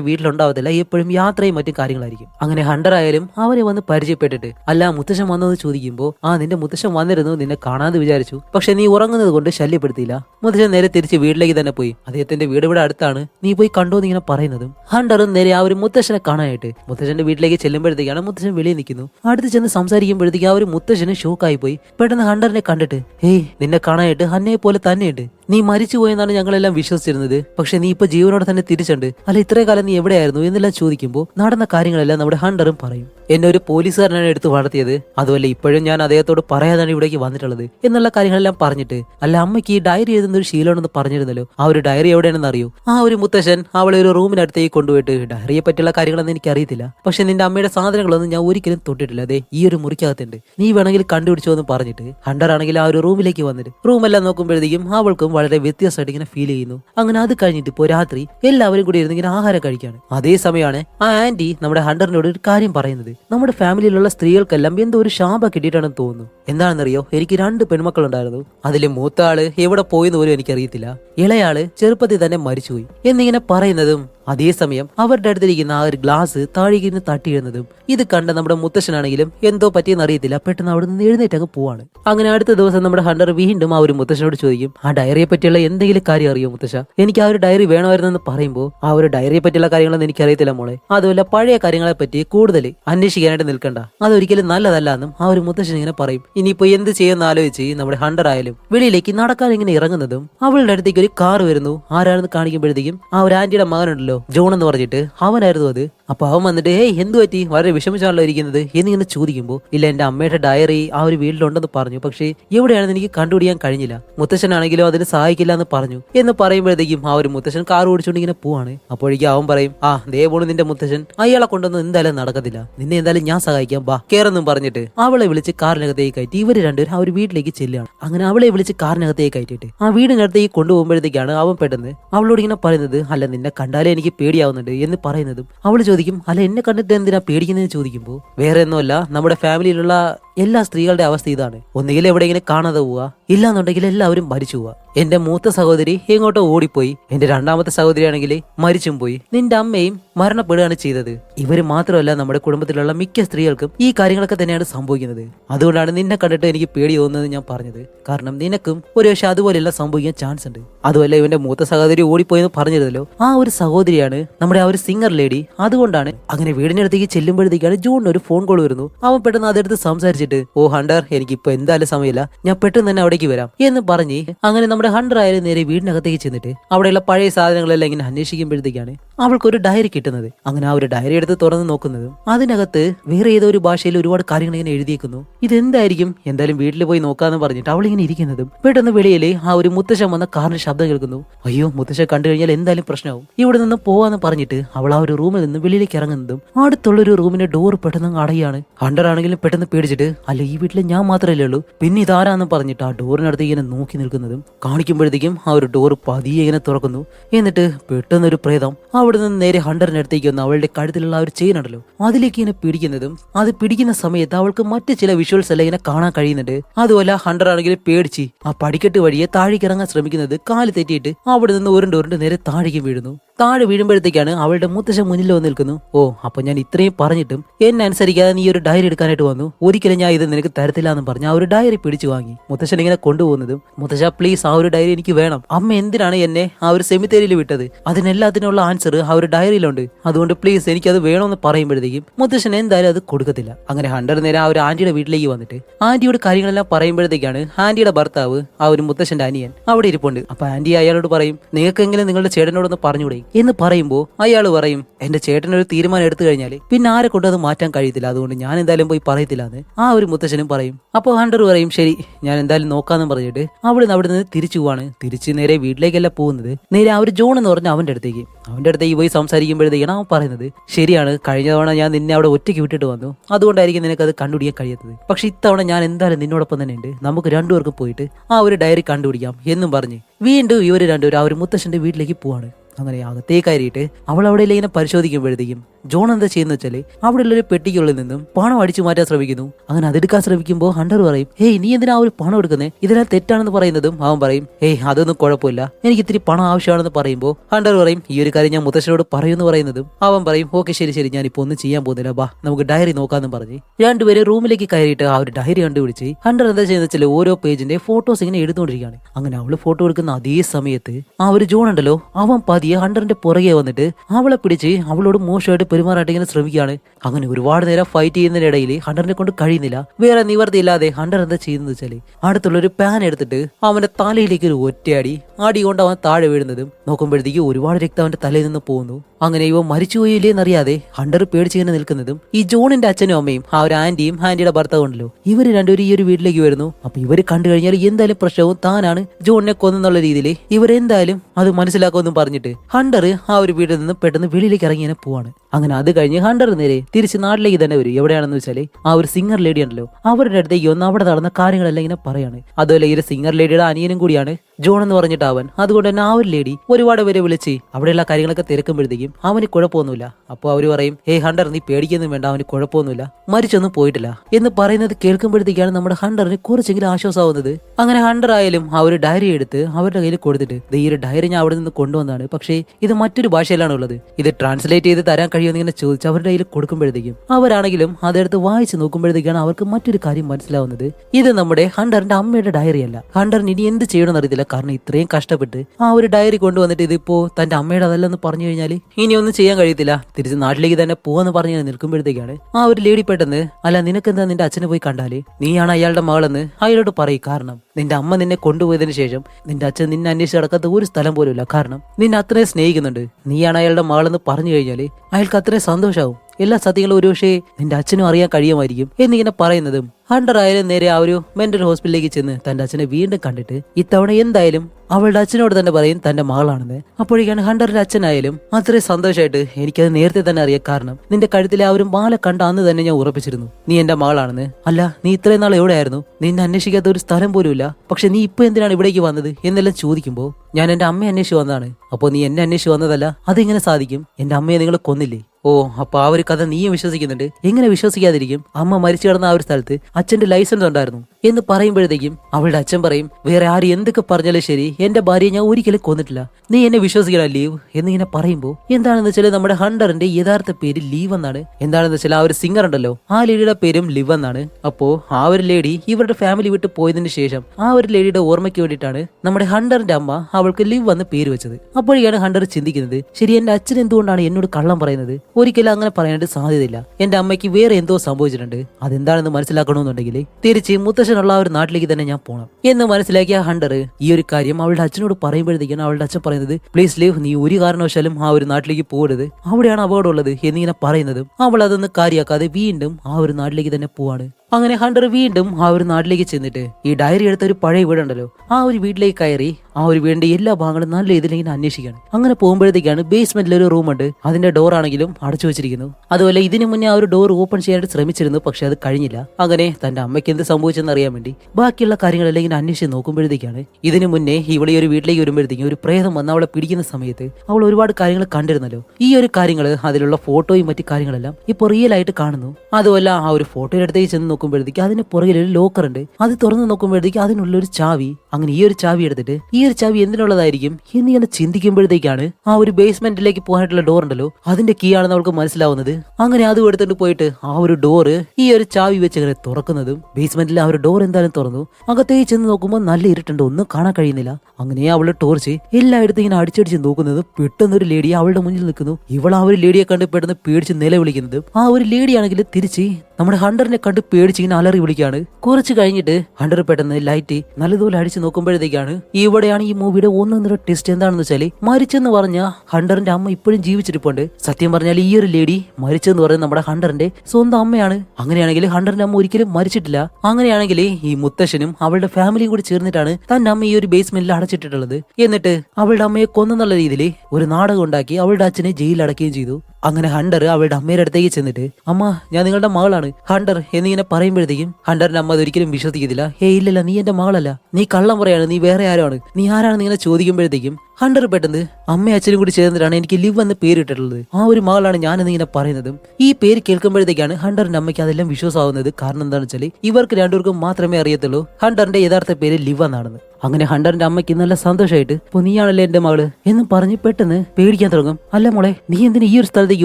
വീട്ടിലുണ്ടാവത്തില്ല എപ്പോഴും യാത്രയും മറ്റു കാര്യങ്ങളായിരിക്കും. അങ്ങനെ ഹണ്ടർ ആയാലും അവരെ വന്ന് പരിചയപ്പെട്ടിട്ട് അല്ല മുത്തശ്ശൻ വന്നത് ചോദിക്കുമ്പോൾ ആ നിന്റെ മുത്തശ്ശൻ വന്നിരുന്നു നിന്നെ കാണാതെ വിചാരിച്ചു. പക്ഷെ നീ ഉറങ്ങുന്നത് കൊണ്ട് ശല്യപ്പെടുത്തിയില്ല. മുത്തശ്ശൻ നേരെ തിരിച്ച് വീട്ടിലേക്ക് തന്നെ പോയി. അദ്ദേഹത്തിന്റെ വീട് ഇവിടെ അടുത്താണ്. നീ പോയി കണ്ടോ എന്ന് ഇങ്ങനെ പറയുന്നതും ഹണ്ടറും നേരെ ആ ഒരു മുത്തശ്ശനെ കാണാനായിട്ട്. മുത്തശ്ശന്റെ വീട്ടിലേക്ക് ചെല്ലുമ്പോഴത്തേക്കാണ് മുത്തശ്ശൻ വെളിയിൽ നിൽക്കുന്നു. അടുത്ത് ചെന്ന് സംസാരിക്കുമ്പോഴത്തേക്ക് ആ ഒരു മുത്തശ്ശന് ഷോക്കായി പോയി. പെട്ടെന്ന് ഹണ്ടറിനെ കണ്ടിട്ട് ഹേയ് നിന്നെ കാണാനായിട്ട് ഹന്നയെ പോലെ തന്നെയുണ്ട്. നീ മരിച്ചു പോയെന്നാണ് ഞങ്ങളെല്ലാം വിശ്വസിച്ചിരുന്നത്. പക്ഷെ നീ ഇപ്പൊ ജീവനോടെ തന്നെ തിരിച്ചുണ്ട്. അല്ല ഇത്രയും കാലം നീ എവിടെയായിരുന്നു എന്നെല്ലാം ചോദിക്കുമ്പോൾ നടന്ന കാര്യങ്ങളെല്ലാം നമ്മുടെ ഹണ്ടറും പറയും. എന്നെ ഒരു പോലീസുകാരനാണ് എടുത്ത് വളർത്തിയത്. അതുമല്ല ഇപ്പോഴും ഞാൻ അദ്ദേഹത്തോട് പറയാതാണ് ഇവിടേക്ക് വന്നിട്ടുള്ളത് എന്നുള്ള കാര്യങ്ങളെല്ലാം പറഞ്ഞിട്ട് അല്ല അമ്മയ്ക്ക് ഈ ഡയറി എഴുതുന്ന ഒരു ശീലമാണെന്ന് പറഞ്ഞിരുന്നല്ലോ. ആ ഒരു ഡയറി എവിടെയാണെന്ന് അറിയൂ ആ ഒരു മുത്തശ്ശൻ അവളെ ഒരു റൂമിനടുത്തേക്ക് കൊണ്ടുപോയിട്ട് ഡയറിയെ പറ്റിയുള്ള കാര്യങ്ങളൊന്നും എനിക്ക് അറിയത്തില്ല പക്ഷെ നിന്റെ അമ്മയുടെ സാധനങ്ങളൊന്നും ഞാൻ ഒരിക്കലും തൊട്ടിട്ടില്ല. അതെ ഈ ഒരു മുറിക്കകത്തുണ്ട്. നീ വേണമെങ്കിൽ കണ്ടുപിടിച്ചോ എന്ന് പറഞ്ഞിട്ട് ഹണ്ടർ ആണെങ്കിൽ ആ ഒരു റൂമിലേക്ക് വന്നിട്ട് റൂമെല്ലാം നോക്കുമ്പോഴത്തേക്കും അവൾക്കും വളരെ വ്യത്യാസമായിട്ട് ഇങ്ങനെ ഫീൽ ചെയ്യുന്നു. അങ്ങനെ അത് കഴിഞ്ഞിട്ട് ഇപ്പോൾ രാത്രി എല്ലാവരും കൂടി ഇരുന്ന് ഇങ്ങനെ ആഹാരം കഴിക്കുകയാണ് അതേ സമയമാണ് ആ ആന്റി നമ്മുടെ ഹണ്ടറിനോട് ഒരു കാര്യം പറയുന്നത്. നമ്മുടെ ഫാമിലിയിലുള്ള സ്ത്രീകൾക്കെല്ലാം എന്തോ ഒരു ശാപ കിട്ടിയിട്ടാണെന്ന് തോന്നുന്നു. എന്താണെന്നറിയോ? എനിക്ക് രണ്ട് പെൺമക്കളുണ്ടായിരുന്നു. അതിലെ മൂത്ത ആൾ എവിടെ പോയെന്ന് പോലും എനിക്കറിയത്തില്ല. ഇളയാൾ ചെറുപ്പത്തിൽ തന്നെ മരിച്ചുപോയി. എന്നിങ്ങനെ പറയുന്നതും അതേസമയം അവരുടെ അടുത്തിരിക്കുന്ന ആ ഒരു ഗ്ലാസ് താഴേക്ക് ഇരുന്ന് തട്ടിയിടുന്നതും ഇത് കണ്ട നമ്മുടെ മുത്തശ്ശനാണെങ്കിലും എന്തോ പറ്റിയെന്ന് അറിയത്തില്ല. പെട്ടെന്ന് അവിടെ നിന്ന് എഴുന്നേറ്റ് അങ്ങ് പോവാണ്. അങ്ങനെ അടുത്ത ദിവസം നമ്മുടെ ഹണ്ടർ വീണ്ടും ആ ഒരു മുത്തശ്ശനോട് ചോദിക്കും ആ ഡയറിയെ പറ്റിയുള്ള എന്തെങ്കിലും കാര്യം അറിയോ മുത്തശ്ശ? എനിക്ക് ആ ഒരു ഡയറി വേണമായിരുന്നെന്ന് പറയുമ്പോൾ ആ ഒരു ഡയറിയെ പറ്റിയുള്ള കാര്യങ്ങളൊന്നും എനിക്കറിയത്തില്ല മോളെ. അതുമല്ല പഴയ കാര്യങ്ങളെ പറ്റി കൂടുതൽ അന്വേഷിക്കാനായിട്ട് നിൽക്കണ്ട. അതൊരിക്കലും നല്ലതല്ല എന്നും ആ ഒരു മുത്തശ്ശൻ ഇങ്ങനെ പറയും. ഇനിയിപ്പോ എന്ത് ചെയ്യുമെന്ന് ആലോചിച്ച് നമ്മുടെ ഹണ്ടർ ആയാലും വെളിയിലേക്ക് നടക്കാൻ ഇങ്ങനെ ഇറങ്ങുന്നതും അവളുടെ അടുത്തേക്ക് ഒരു കാർ വരുന്നു. ആരാണെന്ന് കാണിക്കുമ്പോഴത്തേക്കും ആ ഒരു ആന്റിയുടെ മകനുണ്ടല്ലോ. ജോൺ എന്ന് പറഞ്ഞിട്ട് അവനായിരുന്നു അത്. അപ്പൊ അവൻ വന്നിട്ട് ഏയ് എന്ത് പറ്റി? വളരെ വിഷമിച്ചാണല്ലോ ഇരിക്കുന്നത്? എന്നിങ്ങനെ ചോദിക്കുമ്പോൾ ഇല്ല എന്റെ അമ്മയുടെ ഡയറി ആ ഒരു വീട്ടിലുണ്ടെന്ന് പറഞ്ഞു. പക്ഷേ എവിടെയാണെന്ന് എനിക്ക് കണ്ടുപിടിക്കാൻ കഴിഞ്ഞില്ല. മുത്തശ്ശനാണെങ്കിലും അതിന് സഹായിക്കില്ല എന്ന് പറഞ്ഞു. എന്ന് പറയുമ്പോഴത്തേക്കും ആ ഒരു മുത്തശ്ശൻ കാർ ഓടിച്ചുകൊണ്ട് ഇങ്ങനെ പോവാണ്. അപ്പോഴേക്കും അവൻ പറയും ആ ദേ പോണു നിന്റെ മുത്തശ്ശൻ. അയാളെ കൊണ്ടൊന്നും എന്തായാലും നടക്കത്തില്ല. നിന്നെ എന്തായാലും ഞാൻ സഹായിക്കാം. ബാ കേറെന്നും പറഞ്ഞിട്ട് അവളെ വിളിച്ച് കാറിനകത്തേക്ക് കയറ്റി. ഇവർ രണ്ടുപേരും ആ ഒരു വീട്ടിലേക്ക് ചെല്ലുകയാണ്. അങ്ങനെ അവളെ വിളിച്ച് കാറിനകത്തേക്ക് കയറ്റിയിട്ട് ആ വീടിനകത്തേക്ക് കൊണ്ടുപോകുമ്പോഴത്തേക്കാണ് അവൻ പെട്ടെന്ന് അവളോട് ഇങ്ങനെ പറയുന്നത് അല്ല നിന്നെ കണ്ടാലേ എനിക്ക് പേടിയാവുന്നുണ്ട് എന്ന് പറയുന്നതും അവൾ ചോദിക്കും അല്ല എന്നെ കണ്ടിട്ട് എന്തിനാ പേടിക്കുന്നതെന്ന് ചോദിക്കുമ്പോൾ വേറെ ഒന്നുമല്ല നമ്മുടെ ഫാമിലിയിലുള്ള എല്ലാ സ്ത്രീകളുടെ അവസ്ഥ ഇതാണ്. ഒന്നുകിൽ എവിടെയെങ്കിലും കാണാതെ പോവുക ഇല്ലാന്നുണ്ടെങ്കിൽ എല്ലാവരും മരിച്ചു പോവുക. എന്റെ മൂത്ത സഹോദരി എങ്ങോട്ടോ ഓടിപ്പോയി. എന്റെ രണ്ടാമത്തെ സഹോദരി ആണെങ്കിൽ മരിച്ചും പോയി. നിന്റെ അമ്മയും മരണപ്പെടുകയാണ് ചെയ്തത്. ഇവർ മാത്രമല്ല നമ്മുടെ കുടുംബത്തിലുള്ള മിക്ക സ്ത്രീകൾക്കും ഈ കാര്യങ്ങളൊക്കെ തന്നെയാണ് സംഭവിക്കുന്നത്. അതുകൊണ്ടാണ് നിന്നെ കണ്ടിട്ട് എനിക്ക് പേടി തോന്നുന്നത് ഞാൻ പറഞ്ഞത്. കാരണം നിനക്കും ഒരു പക്ഷെ അതുപോലെയല്ല സംഭവിക്കാൻ ചാൻസ് ഉണ്ട്. അതുമല്ല ഇവന്റെ മൂത്ത സഹോദരി ഓടിപ്പോയെന്ന് പറഞ്ഞിരുന്നല്ലോ. ആ ഒരു സഹോദരിയാണ് നമ്മുടെ ആ ഒരു സിംഗർ ലേഡി അതുകൊണ്ടാണ് അങ്ങനെ വീടിനടുത്തേക്ക് ചെല്ലുമ്പോഴത്തേക്കാണ് ജൂണിന് ഒരു ഫോൺ കോൾ വരുന്നു. അവൻ പെട്ടെന്ന് അതെടുത്ത് സംസാരിച്ചിട്ട് ഓ ഹണ്ടർ എനിക്ക് ഇപ്പൊ എന്തായാലും സമയമില്ല. ഞാൻ പെട്ടെന്ന് തന്നെ അവിടേക്ക് വരാം. എന്ന് പറഞ്ഞ് അങ്ങനെ നമ്മുടെ ഹണ്ടർ ആയാലും നേരെ വീടിനകത്തേക്ക് ചെന്നിട്ട് അവിടെയുള്ള പഴയ സാധനങ്ങളെല്ലാം ഇങ്ങനെ അന്വേഷിക്കുമ്പോഴത്തേക്കാണ് അവൾക്ക് ഒരു ഡയറി കിട്ടുന്നത്. അങ്ങനെ ആ ഒരു ഡയറി എടുത്ത് തുറന്ന് നോക്കുന്നതും അതിനകത്ത് വേറെ ഏതോ ഒരു ഭാഷയിൽ ഒരുപാട് കാര്യങ്ങൾ ഇങ്ങനെ എഴുതിയേക്കുന്നു. ഇതെന്തായിരിക്കും? എന്തായാലും വീട്ടിൽ പോയി നോക്കാന്ന് പറഞ്ഞിട്ട് അവൾ ഇങ്ങനെ ഇരിക്കുന്നതും പെട്ടെന്ന് വെളിയിൽ ആ ഒരു മുത്തശ്ശൻ വന്ന കാറിന് ശബ്ദം കേൾക്കുന്നു. അയ്യോ മുത്തശ്ശൻ കണ്ടു കഴിഞ്ഞാൽ എന്തായാലും പ്രശ്നമാവും. ഇവിടെ നിന്ന് പോവാന്ന് പറഞ്ഞിട്ട് അവൾ ആ ഒരു റൂമിൽ നിന്ന് വെളിയിലേക്ക് ഇറങ്ങുന്നതും അടുത്തുള്ള ഒരു റൂമിന്റെ ഡോർ പെട്ടെന്ന് അടയാണ് ഹണ്ടർ ആണെങ്കിലും പെട്ടെന്ന് പേടിച്ചിട്ട് അല്ല ഈ വീട്ടിൽ ഞാൻ മാത്രമല്ലേ ഉള്ളൂ? പിന്നെ ഇതാരാന്ന് പറഞ്ഞിട്ട് ആ ഡോറിനടുത്ത് ഇങ്ങനെ നോക്കി നിൽക്കുന്നതും കാണിക്കുമ്പോഴത്തേക്കും ആ ഒരു ഡോർ പതിയെ ഇങ്ങനെ തുറക്കുന്നു. എന്നിട്ട് പെട്ടെന്നൊരു പ്രേതം അവിടെ നിന്ന് നേരെ ഹണ്ടറിന്റെ അടുത്തേക്ക് വന്ന് അവളുടെ കഴുത്തിലുള്ള ആ ഒരു ചെയിൻ ഉണ്ടല്ലോ അതിലേക്ക് ഇങ്ങനെ പിടിക്കുന്നതും അത് പിടിക്കുന്ന സമയത്ത് അവൾക്ക് മറ്റു ചില വിഷ്വൽസ് എല്ലാം ഇങ്ങനെ കാണാൻ കഴിയുന്നുണ്ട്. അതുപോലെ ഹണ്ടർ ആണെങ്കിൽ പേടിച്ച് ആ പടിക്കെട്ട് വഴിയെ താഴേക്ക് ഇറങ്ങാൻ ശ്രമിക്കുന്നത് കാൽ തെറ്റിയിട്ട് അവിടെ നിന്ന് ഉരുണ്ട് ഉരുണ്ട് നേരെ താഴേക്ക് വീഴുന്നു. താഴെ വീഴുമ്പോഴത്തേക്കാണ് അവളുടെ മുത്തശ്ശൻ മുന്നിൽ വന്ന് നിൽക്കുന്നു. ഓ അപ്പൊ ഞാൻ ഇത്രയും പറഞ്ഞിട്ടും എന്നെ അനുസരിക്കാതെ നീ ഒരു ഡയറി എടുക്കാനായിട്ട് വന്നു? ഒരിക്കലും ഞാൻ ഇത് നിനക്ക് തരത്തില്ല എന്ന് പറഞ്ഞ് ആ ഒരു ഡയറി പിടിച്ചു വാങ്ങി. മുത്തശ്ശൻ ഇങ്ങനെ കൊണ്ടുപോകുന്നതും മുത്തശ്ശ പ്ലീസ് ആ ഒരു ഡയറി എനിക്ക് വേണം. അമ്മ എന്തിനാണ് എന്നെ ആ ഒരു സെമിത്തേരിയിൽ വിട്ടത്? അതിനെല്ലാത്തിനുള്ള ആൻസർ ആ ഒരു ഡയറിയിലുണ്ട് അതുകൊണ്ട് പ്ലീസ് എനിക്കത് വേണമെന്ന് പറയുമ്പോഴത്തേക്കും മുത്തശ്ശൻ എന്തായാലും അത് കൊടുക്കത്തില്ല. അങ്ങനെ ഹണ്ടർ നേരെ ആ ഒരു ആന്റിയുടെ വീട്ടിലേക്ക് വന്നിട്ട് ആന്റിയോട് കാര്യങ്ങളെല്ലാം പറയുമ്പോഴത്തേക്കാണ് ആന്റിയുടെ ഭർത്താവ് ആ ഒരു മുത്തശ്ശന്റെ അനിയൻ അവിടെ ഇരിപ്പുണ്ട്. അപ്പൊ ആന്റി അയാളോട് പറയും നിങ്ങൾക്കെങ്കിലും നിങ്ങളുടെ ചേട്ടനോടൊന്ന് പറഞ്ഞുകൂടെ? എന്ന് പറയുമ്പോൾ അയാൾ പറയും എന്റെ ചേട്ടൻ ഒരു തീരുമാനം എടുത്തു കഴിഞ്ഞാൽ പിന്നെ ആരെ കൊണ്ട് അത് മാറ്റാൻ കഴിയത്തില്ല. അതുകൊണ്ട് ഞാൻ എന്തായാലും പോയി പറയത്തില്ല എന്ന് ആ ഒരു മുത്തശ്ശനും പറയും. അപ്പോൾ ഹണ്ടർ പറയും ശരി ഞാൻ എന്തായാലും നോക്കാന്ന് പറഞ്ഞിട്ട് അവിടെ നിന്ന് അവിടെ നിന്ന് തിരിച്ചു പോവാണ്. തിരിച്ച് നേരെ വീട്ടിലേക്കല്ല പോകുന്നത്. നേരെ ആ ഒരു ജോൺ എന്ന് പറഞ്ഞ അവന്റെ അടുത്തേക്ക്. അവന്റെ അടുത്തേക്ക് പോയി സംസാരിക്കുമ്പോഴത്തേക്കാണ് അവൻ പറയുന്നത് ശരിയാണ് കഴിഞ്ഞ തവണ ഞാൻ നിന്നെ അവിടെ ഒറ്റയ്ക്ക് വിട്ടിട്ട് വന്നു. അതുകൊണ്ടായിരിക്കും നിനക്ക് അത് കണ്ടുപിടിക്കാൻ കഴിയത്തത്. പക്ഷെ ഇത്തവണ ഞാൻ എന്തായാലും നിന്നോടൊപ്പം തന്നെ ഉണ്ട്. നമുക്ക് രണ്ടുപേർക്കും പോയിട്ട് ആ ഒരു ഡയറി കണ്ടുപിടിക്കാം എന്നും പറഞ്ഞ് വീണ്ടും ഇവർ രണ്ടുപേരും ആ ഒരു മുത്തശ്ശന്റെ വീട്ടിലേക്ക് പോവാണ്. അകത്തേക്ക് കയറിയിട്ട് അവൾ അവിടെ ഇങ്ങനെ പരിശോധിക്കുമ്പോഴത്തേക്കും ജോൺ എന്താ ചെയ്യുന്ന വെച്ചാൽ അവിടെ ഒരു പെട്ടിക്കുള്ളിൽ നിന്നും പണം അടിച്ചു മാറ്റാൻ ശ്രമിക്കുന്നു. അങ്ങനെ അതെടുക്കാൻ ശ്രമിക്കുമ്പോൾ ഹണ്ടർ പറയും ഹേയ് നീ എന്തിനാ ആ ഒരു പണം എടുക്കുന്നത് ഇതെല്ലാം തെറ്റാണെന്ന് പറയുന്നതും അവൻ പറയും ഹേയ് അതൊന്നും കുഴപ്പമില്ല. എനിക്ക് ഇത്തിരി പണം ആവശ്യമാണെന്ന് പറയുമ്പോൾ ഹണ്ടർ പറയും ഈ ഒരു കാര്യം ഞാൻ മുത്തശ്ശനോട് പറയുമെന്ന് പറയുന്നതും അവൻ പറയും ഓക്കെ ശരി ശരി ഞാൻ ഇപ്പോൾ ഒന്നും ചെയ്യാൻ പോകുന്നില്ല ബാ നമുക്ക് ഡയറി നോക്കാന്ന് പറഞ്ഞ് രണ്ടുപേരും റൂമിലേക്ക് കയറിയിട്ട് ആ ഒരു ഡയറി കണ്ടുപിടിച്ച് ഹണ്ടർ എന്താ ചെയ്യുന്ന വെച്ചാൽ ഓരോ പേജിന്റെ ഫോട്ടോസ് ഇങ്ങനെ എടുത്തുകൊണ്ടിരിക്കുകയാണ്. അങ്ങനെ അവൾ ഫോട്ടോ എടുക്കുന്ന അതേ സമയത്ത് ആ ഒരു ജോൺ ഉണ്ടല്ലോ അവൻ പതിയെ ഹണ്ടറിന്റെ പുറകെ വന്നിട്ട് അവളെ പിടിച്ച് അവളോട് മോശമായിട്ട് പെരുമാറായിട്ട് ഇങ്ങനെ ശ്രമിക്കുകയാണ്. അങ്ങനെ ഒരുപാട് നേരം ഫൈറ്റ് ചെയ്യുന്നതിനിടയിൽ ഹണ്ടറിനെ കൊണ്ട് കഴിയുന്നില്ല. വേറെ നിവർത്തിയില്ലാതെ ഹണ്ടർ എന്താ ചെയ്യുന്നത് വെച്ചാൽ അടുത്തുള്ള ഒരു പാൻ എടുത്തിട്ട് അവന്റെ തലയിലേക്ക് ഒരു ഒറ്റയടി അടി കൊണ്ട് അവൻ താഴെ വീഴുന്നതും നോക്കുമ്പോഴത്തേക്ക് ഒരുപാട് രക്തം അവന്റെ തലയിൽ നിന്ന് പോകുന്നു. അങ്ങനെ ഇവ മരിച്ചുപോയില്ലേ എന്നറിയാതെ ഹണ്ടർ പേടിച്ച് ഇങ്ങനെ നിൽക്കുന്നതും ഈ ജോണിന്റെ അച്ഛനും അമ്മയും ആ ഒരു ആന്റിയും ആന്റിയുടെ ഭർത്താവ് ഉണ്ടല്ലോ. ഇവർ രണ്ടുപേരും ഈ ഒരു വീട്ടിലേക്ക് വരുന്നു. അപ്പൊ ഇവർ കണ്ടു കഴിഞ്ഞാൽ എന്തായാലും പ്രശ്നവും താനാണ് ജോണിനെ കൊന്നെന്നുള്ള രീതിയിൽ ഇവരെന്തായാലും അത് മനസ്സിലാക്കുമെന്നും പറഞ്ഞിട്ട് ഹണ്ടർ ആ ഒരു വീട്ടിൽ നിന്ന് പെട്ടെന്ന് വെളിയിലേക്ക് ഇറങ്ങി ഇങ്ങനെ പോവാണ്. അങ്ങനെ അത് കഴിഞ്ഞ് ഹണ്ടർ നേരെ തിരിച്ച് നാട്ടിലേക്ക് തന്നെ വരും. എവിടെയാണെന്ന് വെച്ചാൽ ആ ഒരു സിംഗർ ലേഡി ഉണ്ടല്ലോ. അവരുടെ അടുത്തേക്ക് ഒന്ന് അവിടെ നടന്ന കാര്യങ്ങളെല്ലാം ഇങ്ങനെ പറയാണ്. അതുപോലെ ഈ സിംഗർ ലേഡിയുടെ അനിയനും കൂടിയാണ് ജോൺ എന്ന് പറഞ്ഞിട്ട് അവൻ അതുകൊണ്ട് തന്നെ ആ ഒരു ലേഡി. ഒരുപാട് പേരെ വിളിച്ച് അവിടെയുള്ള കാര്യങ്ങളൊക്കെ തിരക്കുമ്പോഴത്തേക്കും അവന് കുഴപ്പമൊന്നുമില്ല. അപ്പോൾ അവർ പറയും ഹേ ഹണ്ടർ നീ പേടിക്കൊന്നും വേണ്ട അവന് കുഴപ്പമൊന്നുമില്ല. മരിച്ചൊന്നും പോയിട്ടില്ല. എന്ന് പറയുന്നത് കേൾക്കുമ്പോഴത്തേക്കാണ് നമ്മുടെ ഹണ്ടറിന് കുറച്ചെങ്കിലും ആശ്വാസമാവുന്നത്. അങ്ങനെ ഹണ്ടർ ആയാലും ആ ഒരു ഡയറി എടുത്ത് അവരുടെ കയ്യിൽ കൊടുത്തിട്ട് "ദേ ഈ ഒരു ഡയറി ഞാൻ അവിടെ നിന്ന് കൊണ്ടുവന്നതാണ്. പക്ഷേ ഇത് മറ്റൊരു ഭാഷയിലാണ് ഉള്ളത്. ഇത് ട്രാൻസ്ലേറ്റ് ചെയ്ത് തരാൻ കഴിയുമെന്ന് ഇങ്ങനെ ചോദിച്ച് അവരുടെ കയ്യിൽ കൊടുക്കുമ്പോഴത്തേക്കും അവരാണെങ്കിലും അതെടുത്ത് വായിച്ച് നോക്കുമ്പോഴത്തേക്കാണ് അവർക്ക് മറ്റൊരു കാര്യം മനസ്സിലാവുന്നത്. ഇത് നമ്മുടെ ഹണ്ടറിന്റെ അമ്മയുടെ ഡയറി അല്ല. ഹണ്ടറിന് ഇനി എന്ത് ചെയ്യണമെന്ന് അറിയത്തില്ല. കാരണം ഇത്രയും കഷ്ടപ്പെട്ട് ആ ഒരു ഡയറി കൊണ്ടുവന്നിട്ട് ഇതിപ്പോ തന്റെ അമ്മയുടെ അതല്ലെന്ന് പറഞ്ഞു കഴിഞ്ഞാൽ ഇനി ഒന്നും ചെയ്യാൻ കഴിയത്തില്ല. തിരിച്ച് നാട്ടിലേക്ക് തന്നെ പോവാന്ന് പറഞ്ഞ് നിൽക്കുമ്പോഴത്തേക്കാണ് ആ ഒരു ലേഡി പെട്ടെന്ന് അല്ല നിനക്കെന്താ നിന്റെ അച്ഛനെ പോയി കണ്ടാൽ? നീയാണ് അയാളുടെ മകളെന്ന് അയാളോട് പറയും. കാരണം നിന്റെ അമ്മ നിന്നെ കൊണ്ടുപോയതിനു ശേഷം നിന്റെ അച്ഛൻ നിന്നെ അന്വേഷിച്ച് നടക്കാത്ത ഒരു സ്ഥലം പോലും ഇല്ല കാരണം നിന്നെ അത്രയും സ്നേഹിക്കുന്നുണ്ട്. നീയാണ് അയാളുടെ മകളെന്ന് പറഞ്ഞു കഴിഞ്ഞാൽ അയാൾക്ക് അത്രയും സന്തോഷാവും. എല്ലാ സത്യങ്ങളും ഒരുപക്ഷെ നിന്റെ അച്ഛനും അറിയാൻ കഴിയുമായിരിക്കും എന്നിങ്ങനെ പറയുന്നതും. ഹണ്ടർ ആയാലും നേരെ ആ ഒരു മെന്റൽ ഹോസ്പിറ്റലിലേക്ക് ചെന്ന് തന്റെ അച്ഛനെ വീണ്ടും കണ്ടിട്ട് ഇത്തവണ എന്തായാലും അവളുടെ അച്ഛനോട് തന്നെ പറയും തന്റെ മകളാണെന്ന്. അപ്പോഴേക്കാണ് ഹണ്ടറിന്റെ അച്ഛനായാലും അത്രയും സന്തോഷമായിട്ട് എനിക്കത് നേരത്തെ തന്നെ അറിയാം കാരണം. നിന്റെ കഴുത്തിലെ ആ ഒരു മാല കണ്ട അന്ന് തന്നെ ഞാൻ ഉറപ്പിച്ചിരുന്നു. നീ എന്റെ മകളാണെന്ന്. അല്ല നീ ഇത്രയും നാൾ എവിടെയായിരുന്നു? നിന്നെ അന്വേഷിക്കാത്ത ഒരു സ്ഥലം പോലുമില്ല. പക്ഷെ നീ ഇപ്പൊ എന്തിനാണ് ഇവിടേക്ക് വന്നത്? എന്നെല്ലാം ചോദിക്കുമ്പോൾ ഞാൻ എന്റെ അമ്മയെ അന്വേഷിച്ച് വന്നതാണ്. അപ്പോൾ നീ എന്നെ അന്വേഷിച്ച് വന്നതല്ല. അതെങ്ങനെ സാധിക്കും? എന്റെ അമ്മയെ നിങ്ങൾ കൊന്നില്ലേ? ഓ അപ്പൊ ആ ഒരു കഥ നീയും വിശ്വസിക്കുന്നുണ്ട്? എങ്ങനെ വിശ്വസിക്കാതിരിക്കും? അമ്മ മരിച്ചു കിടന്ന ആ ഒരു സ്ഥലത്ത് അച്ഛന്റെ ലൈസൻസ് ഉണ്ടായിരുന്നു. എന്ന് പറയുമ്പോഴത്തേക്കും അവളുടെ അച്ഛൻ പറയും വേറെ ആര് എന്തൊക്കെ പറഞ്ഞാലും ശരി എന്റെ ഭാര്യയെ ഞാൻ ഒരിക്കലും കൊന്നിട്ടില്ല. നീ എന്നെ വിശ്വസിക്കണ ലീവ്. എന്നിങ്ങനെ പറയുമ്പോൾ എന്താണെന്ന് വെച്ചാൽ നമ്മുടെ ഹണ്ടറിന്റെ യഥാർത്ഥ പേര് ലീവ് എന്നാണ്. എന്താണെന്ന് വെച്ചാൽ ആ ഒരു സിംഗർ ഉണ്ടല്ലോ ആ ലേഡിയുടെ പേരും ലിവ് എന്നാണ്. അപ്പോ ആ ഒരു ലേഡി ഇവരുടെ ഫാമിലി വിട്ട് പോയതിന് ശേഷം ആ ഒരു ലേഡിയുടെ ഓർമ്മയ്ക്ക് വേണ്ടിയിട്ടാണ് നമ്മുടെ ഹണ്ടറിന്റെ അമ്മ അവൾക്ക് ലിവ് എന്ന് പേര് വെച്ചത്. അപ്പോഴാണ് ഹണ്ടർ ചിന്തിക്കുന്നത് ശരി എന്റെ അച്ഛൻ എന്തുകൊണ്ടാണ് എന്നോട് കള്ളം പറയുന്നത്? ഒരിക്കലും അങ്ങനെ പറയാനായിട്ട് സാധ്യതയില്ല. എന്റെ അമ്മയ്ക്ക് വേറെ എന്തോ സംഭവിച്ചിട്ടുണ്ട്. അതെന്താണെന്ന് മനസ്സിലാക്കണമെന്നുണ്ടെങ്കിൽ തിരിച്ച് മുത്തശ്ശനുള്ള ഒരു നാട്ടിലേക്ക് തന്നെ ഞാൻ പോകണം എന്ന് മനസ്സിലാക്കിയ ഹണ്ടർ ഈ ഒരു കാര്യം അവളുടെ അച്ഛനോട് പറയുമ്പോഴത്തേക്കാണ് അവളുടെ അച്ഛൻ പറയുന്നത് പ്ലീസ് ലീവ് നീ ഒരു കാരണവശാലും ആ ഒരു നാട്ടിലേക്ക് പോകരുത്. അവിടെയാണ് അപകടമുള്ളത് എന്നിങ്ങനെ പറയുന്നതും അവൾ അതൊന്ന് കാര്യമാക്കാതെ വീണ്ടും ആ ഒരു നാട്ടിലേക്ക് തന്നെ പോവാണ്. അങ്ങനെ ഹണ്ടർ വീണ്ടും ആ ഒരു നാട്ടിലേക്ക് ചെന്നിട്ട് ഈ ഡയറി എടുത്ത ഒരു പഴയ വീടുണ്ടല്ലോ. ആ ഒരു വീട്ടിലേക്ക് കയറി ആ ഒരു വീടിന്റെ എല്ലാ ഭാഗങ്ങളും നല്ല രീതിയിൽ ഇങ്ങനെ അന്വേഷിക്കുകയാണ്. അങ്ങനെ പോകുമ്പോഴത്തേക്കാണ് ബേസ്മെന്റിൽ ഒരു റൂം ഉണ്ട്. അതിന്റെ ഡോർ ആണെങ്കിലും അടച്ചു വെച്ചിരിക്കുന്നു. അതുപോലെ ഇതിനു മുന്നേ ആ ഒരു ഡോർ ഓപ്പൺ ചെയ്യാനായിട്ട് ശ്രമിച്ചിരുന്നു പക്ഷെ അത് കഴിഞ്ഞില്ല. അങ്ങനെ തന്റെ അമ്മയ്ക്ക് എന്ത് സംഭവിച്ചെന്ന് അറിയാൻ വേണ്ടി ബാക്കിയുള്ള കാര്യങ്ങളെല്ലാം ഇങ്ങനെ അന്വേഷിച്ച് നോക്കുമ്പോഴത്തേക്കാണ് ഇതിനു മുന്നേ ഇവിടെ ഒരു വീട്ടിലേക്ക് വരുമ്പോഴത്തേക്കും ഒരു പ്രേതം വന്ന് അവളെ പിടിക്കുന്ന സമയത്ത് അവൾ ഒരുപാട് കാര്യങ്ങൾ കണ്ടിരുന്നല്ലോ. ഈ ഒരു കാര്യങ്ങൾ അതിലുള്ള ഫോട്ടോയും മറ്റു കാര്യങ്ങളെല്ലാം ഇപ്പൊ റിയൽ ആയിട്ട് കാണുന്നു. അതുപോലെ ആ ഒരു ഫോട്ടോയുടെ അടുത്തേക്ക് ചെന്ന് നോക്കുമ്പോഴത്തേക്ക് അതിന് പുറകിൽ ഒരു ലോക്കർ ഉണ്ട്. അത് തുറന്ന് നോക്കുമ്പോഴത്തേക്ക് അതിനുള്ള ഒരു ചാവി. അങ്ങനെ ഈ ഒരു ചാവി എടുത്തിട്ട് ഈ ഒരു ചാവി എന്തിനുള്ളതായിരിക്കും എന്ന് ഇങ്ങനെ ചിന്തിക്കുമ്പോഴത്തേക്കാണ് ആ ഒരു ബേസ്മെന്റിലേക്ക് പോകാനായിട്ടുള്ള ഡോർ ഉണ്ടല്ലോ. അതിന്റെ കീ ആണെന്ന് അവൾക്ക് മനസ്സിലാവുന്നത്. അങ്ങനെ അത് എടുത്തിട്ട് പോയിട്ട് ആ ഒരു ഡോറ് ഈ ഒരു ചാവി വെച്ച് അങ്ങനെ തുറക്കുന്നതും ബേസ്മെന്റിൽ ആ ഒരു ഡോർ എന്തായാലും തുറന്നു. അകത്തേക്ക് ചെന്ന് നോക്കുമ്പോൾ നല്ല ഇരുട്ടുണ്ട്. ഒന്നും കാണാൻ കഴിയുന്നില്ല. അങ്ങനെ അവൾ ടോർച്ച് എല്ലായിടത്തും ഇങ്ങനെ അടിച്ചടിച്ച് നോക്കുന്നത് പെട്ടെന്ന് ഒരു ലേഡി അവളുടെ മുന്നിൽ നിൽക്കുന്നു. ഇവൾ ആ ഒരു ലേഡിയെ കണ്ട് പെട്ടെന്ന് പേടിച്ച് നിലവിളിക്കുന്നത് ആ ഒരു ലേഡിയാണെങ്കിൽ തിരിച്ച് നമ്മുടെ ഹണ്ടറിനെ കണ്ട് പേടിച്ച് ഇങ്ങനെ അലറി വിളിക്കാണ്. കുറച്ച് കഴിഞ്ഞിട്ട് ഹണ്ടർ പെട്ടെന്ന് ലൈറ്റ് നല്ലതുപോലെ അടിച്ച് നോക്കുമ്പോഴത്തേക്കാണ് ഇവിടെയാണ് ഈ മൂവിയുടെ ഒന്നൊന്നര ടെസ്റ്റ് എന്താണെന്ന് വെച്ചാൽ മരിച്ചെന്ന് പറഞ്ഞ ഹണ്ടറിന്റെ അമ്മ ഇപ്പോഴും ജീവിച്ചിരിപ്പുണ്ട്. സത്യം പറഞ്ഞാൽ ഈ ഒരു ലേഡി മരിച്ചെന്ന് പറയുന്നത് നമ്മുടെ ഹണ്ടറിന്റെ സ്വന്തം അമ്മയാണ്. അങ്ങനെയാണെങ്കിൽ ഹണ്ടറിന്റെ അമ്മ ഒരിക്കലും മരിച്ചിട്ടില്ല. അങ്ങനെയാണെങ്കിൽ ഈ മുത്തശ്ശനും അവളുടെ ഫാമിലിയും കൂടി ചേർന്നിട്ടാണ് തന്റെ അമ്മ ഈ ഒരു ബേസ്മെന്റിൽ അടച്ചിട്ടിട്ടുള്ളത്. എന്നിട്ട് അവളുടെ അമ്മയെ കൊന്നെന്നുള്ള രീതിയിൽ ഒരു നാടകം ഉണ്ടാക്കി അവളുടെ അച്ഛനെ ജയിലിൽ അടക്കുകയും ചെയ്തു. അങ്ങനെ ഹണ്ടർ അവളുടെ അമ്മയുടെ അടുത്തേക്ക് ചെന്നിട്ട് അമ്മ ഞാൻ നിങ്ങളുടെ മകളാണ്. ഹണ്ടർ എന്നിങ്ങനെ പറയുമ്പോഴത്തേക്കും ഹണ്ടറിന്റെ അമ്മ അതൊരിക്കലും വിശ്വസിക്കത്തില്ല. ഹേ ഇല്ലല്ല നീ എന്റെ മകളല്ല. നീ കള്ളം പറയാണ് നീ വേറെ ആരാണ്? നീ ആരാണെന്ന് ഇങ്ങനെ ചോദിക്കുമ്പോഴത്തേക്കും ഹണ്ടർ പെട്ടെന്ന് അമ്മയും അച്ഛനും കൂടി ചേർന്നിട്ടാണ് എനിക്ക് ലിവ് എന്ന് പേരിട്ടിട്ടുള്ളത് ആ ഒരു മകളാണ് ഞാനെന്ന് ഇങ്ങനെ പറയുന്നതും. ഈ പേര് കേൾക്കുമ്പോഴത്തേക്കാണ് ഹണ്ടറിന്റെ അമ്മയ്ക്ക് അതെല്ലാം വിശ്വാസമാവുന്നത്. കാരണം എന്താണെന്ന് വെച്ചാൽ ഇവർക്ക് രണ്ടുപേർക്കും മാത്രമേ അറിയത്തുള്ളൂ ഹണ്ടറിന്റെ യഥാർത്ഥ പേര് ലിവ് എന്നാണെന്ന് അങ്ങനെ ഹണ്ടറിന്റെ അമ്മയ്ക്ക് നല്ല സന്തോഷമായിട്ട് ഇപ്പൊ നീയാണല്ലേ എന്റെ മകൾ? എന്നും പറഞ്ഞ് പെട്ടെന്ന് പേടിക്കാൻ തുടങ്ങും. അല്ല മോളെ നീ എന്തിനു ഈ ഒരു സ്ഥലത്തേക്ക്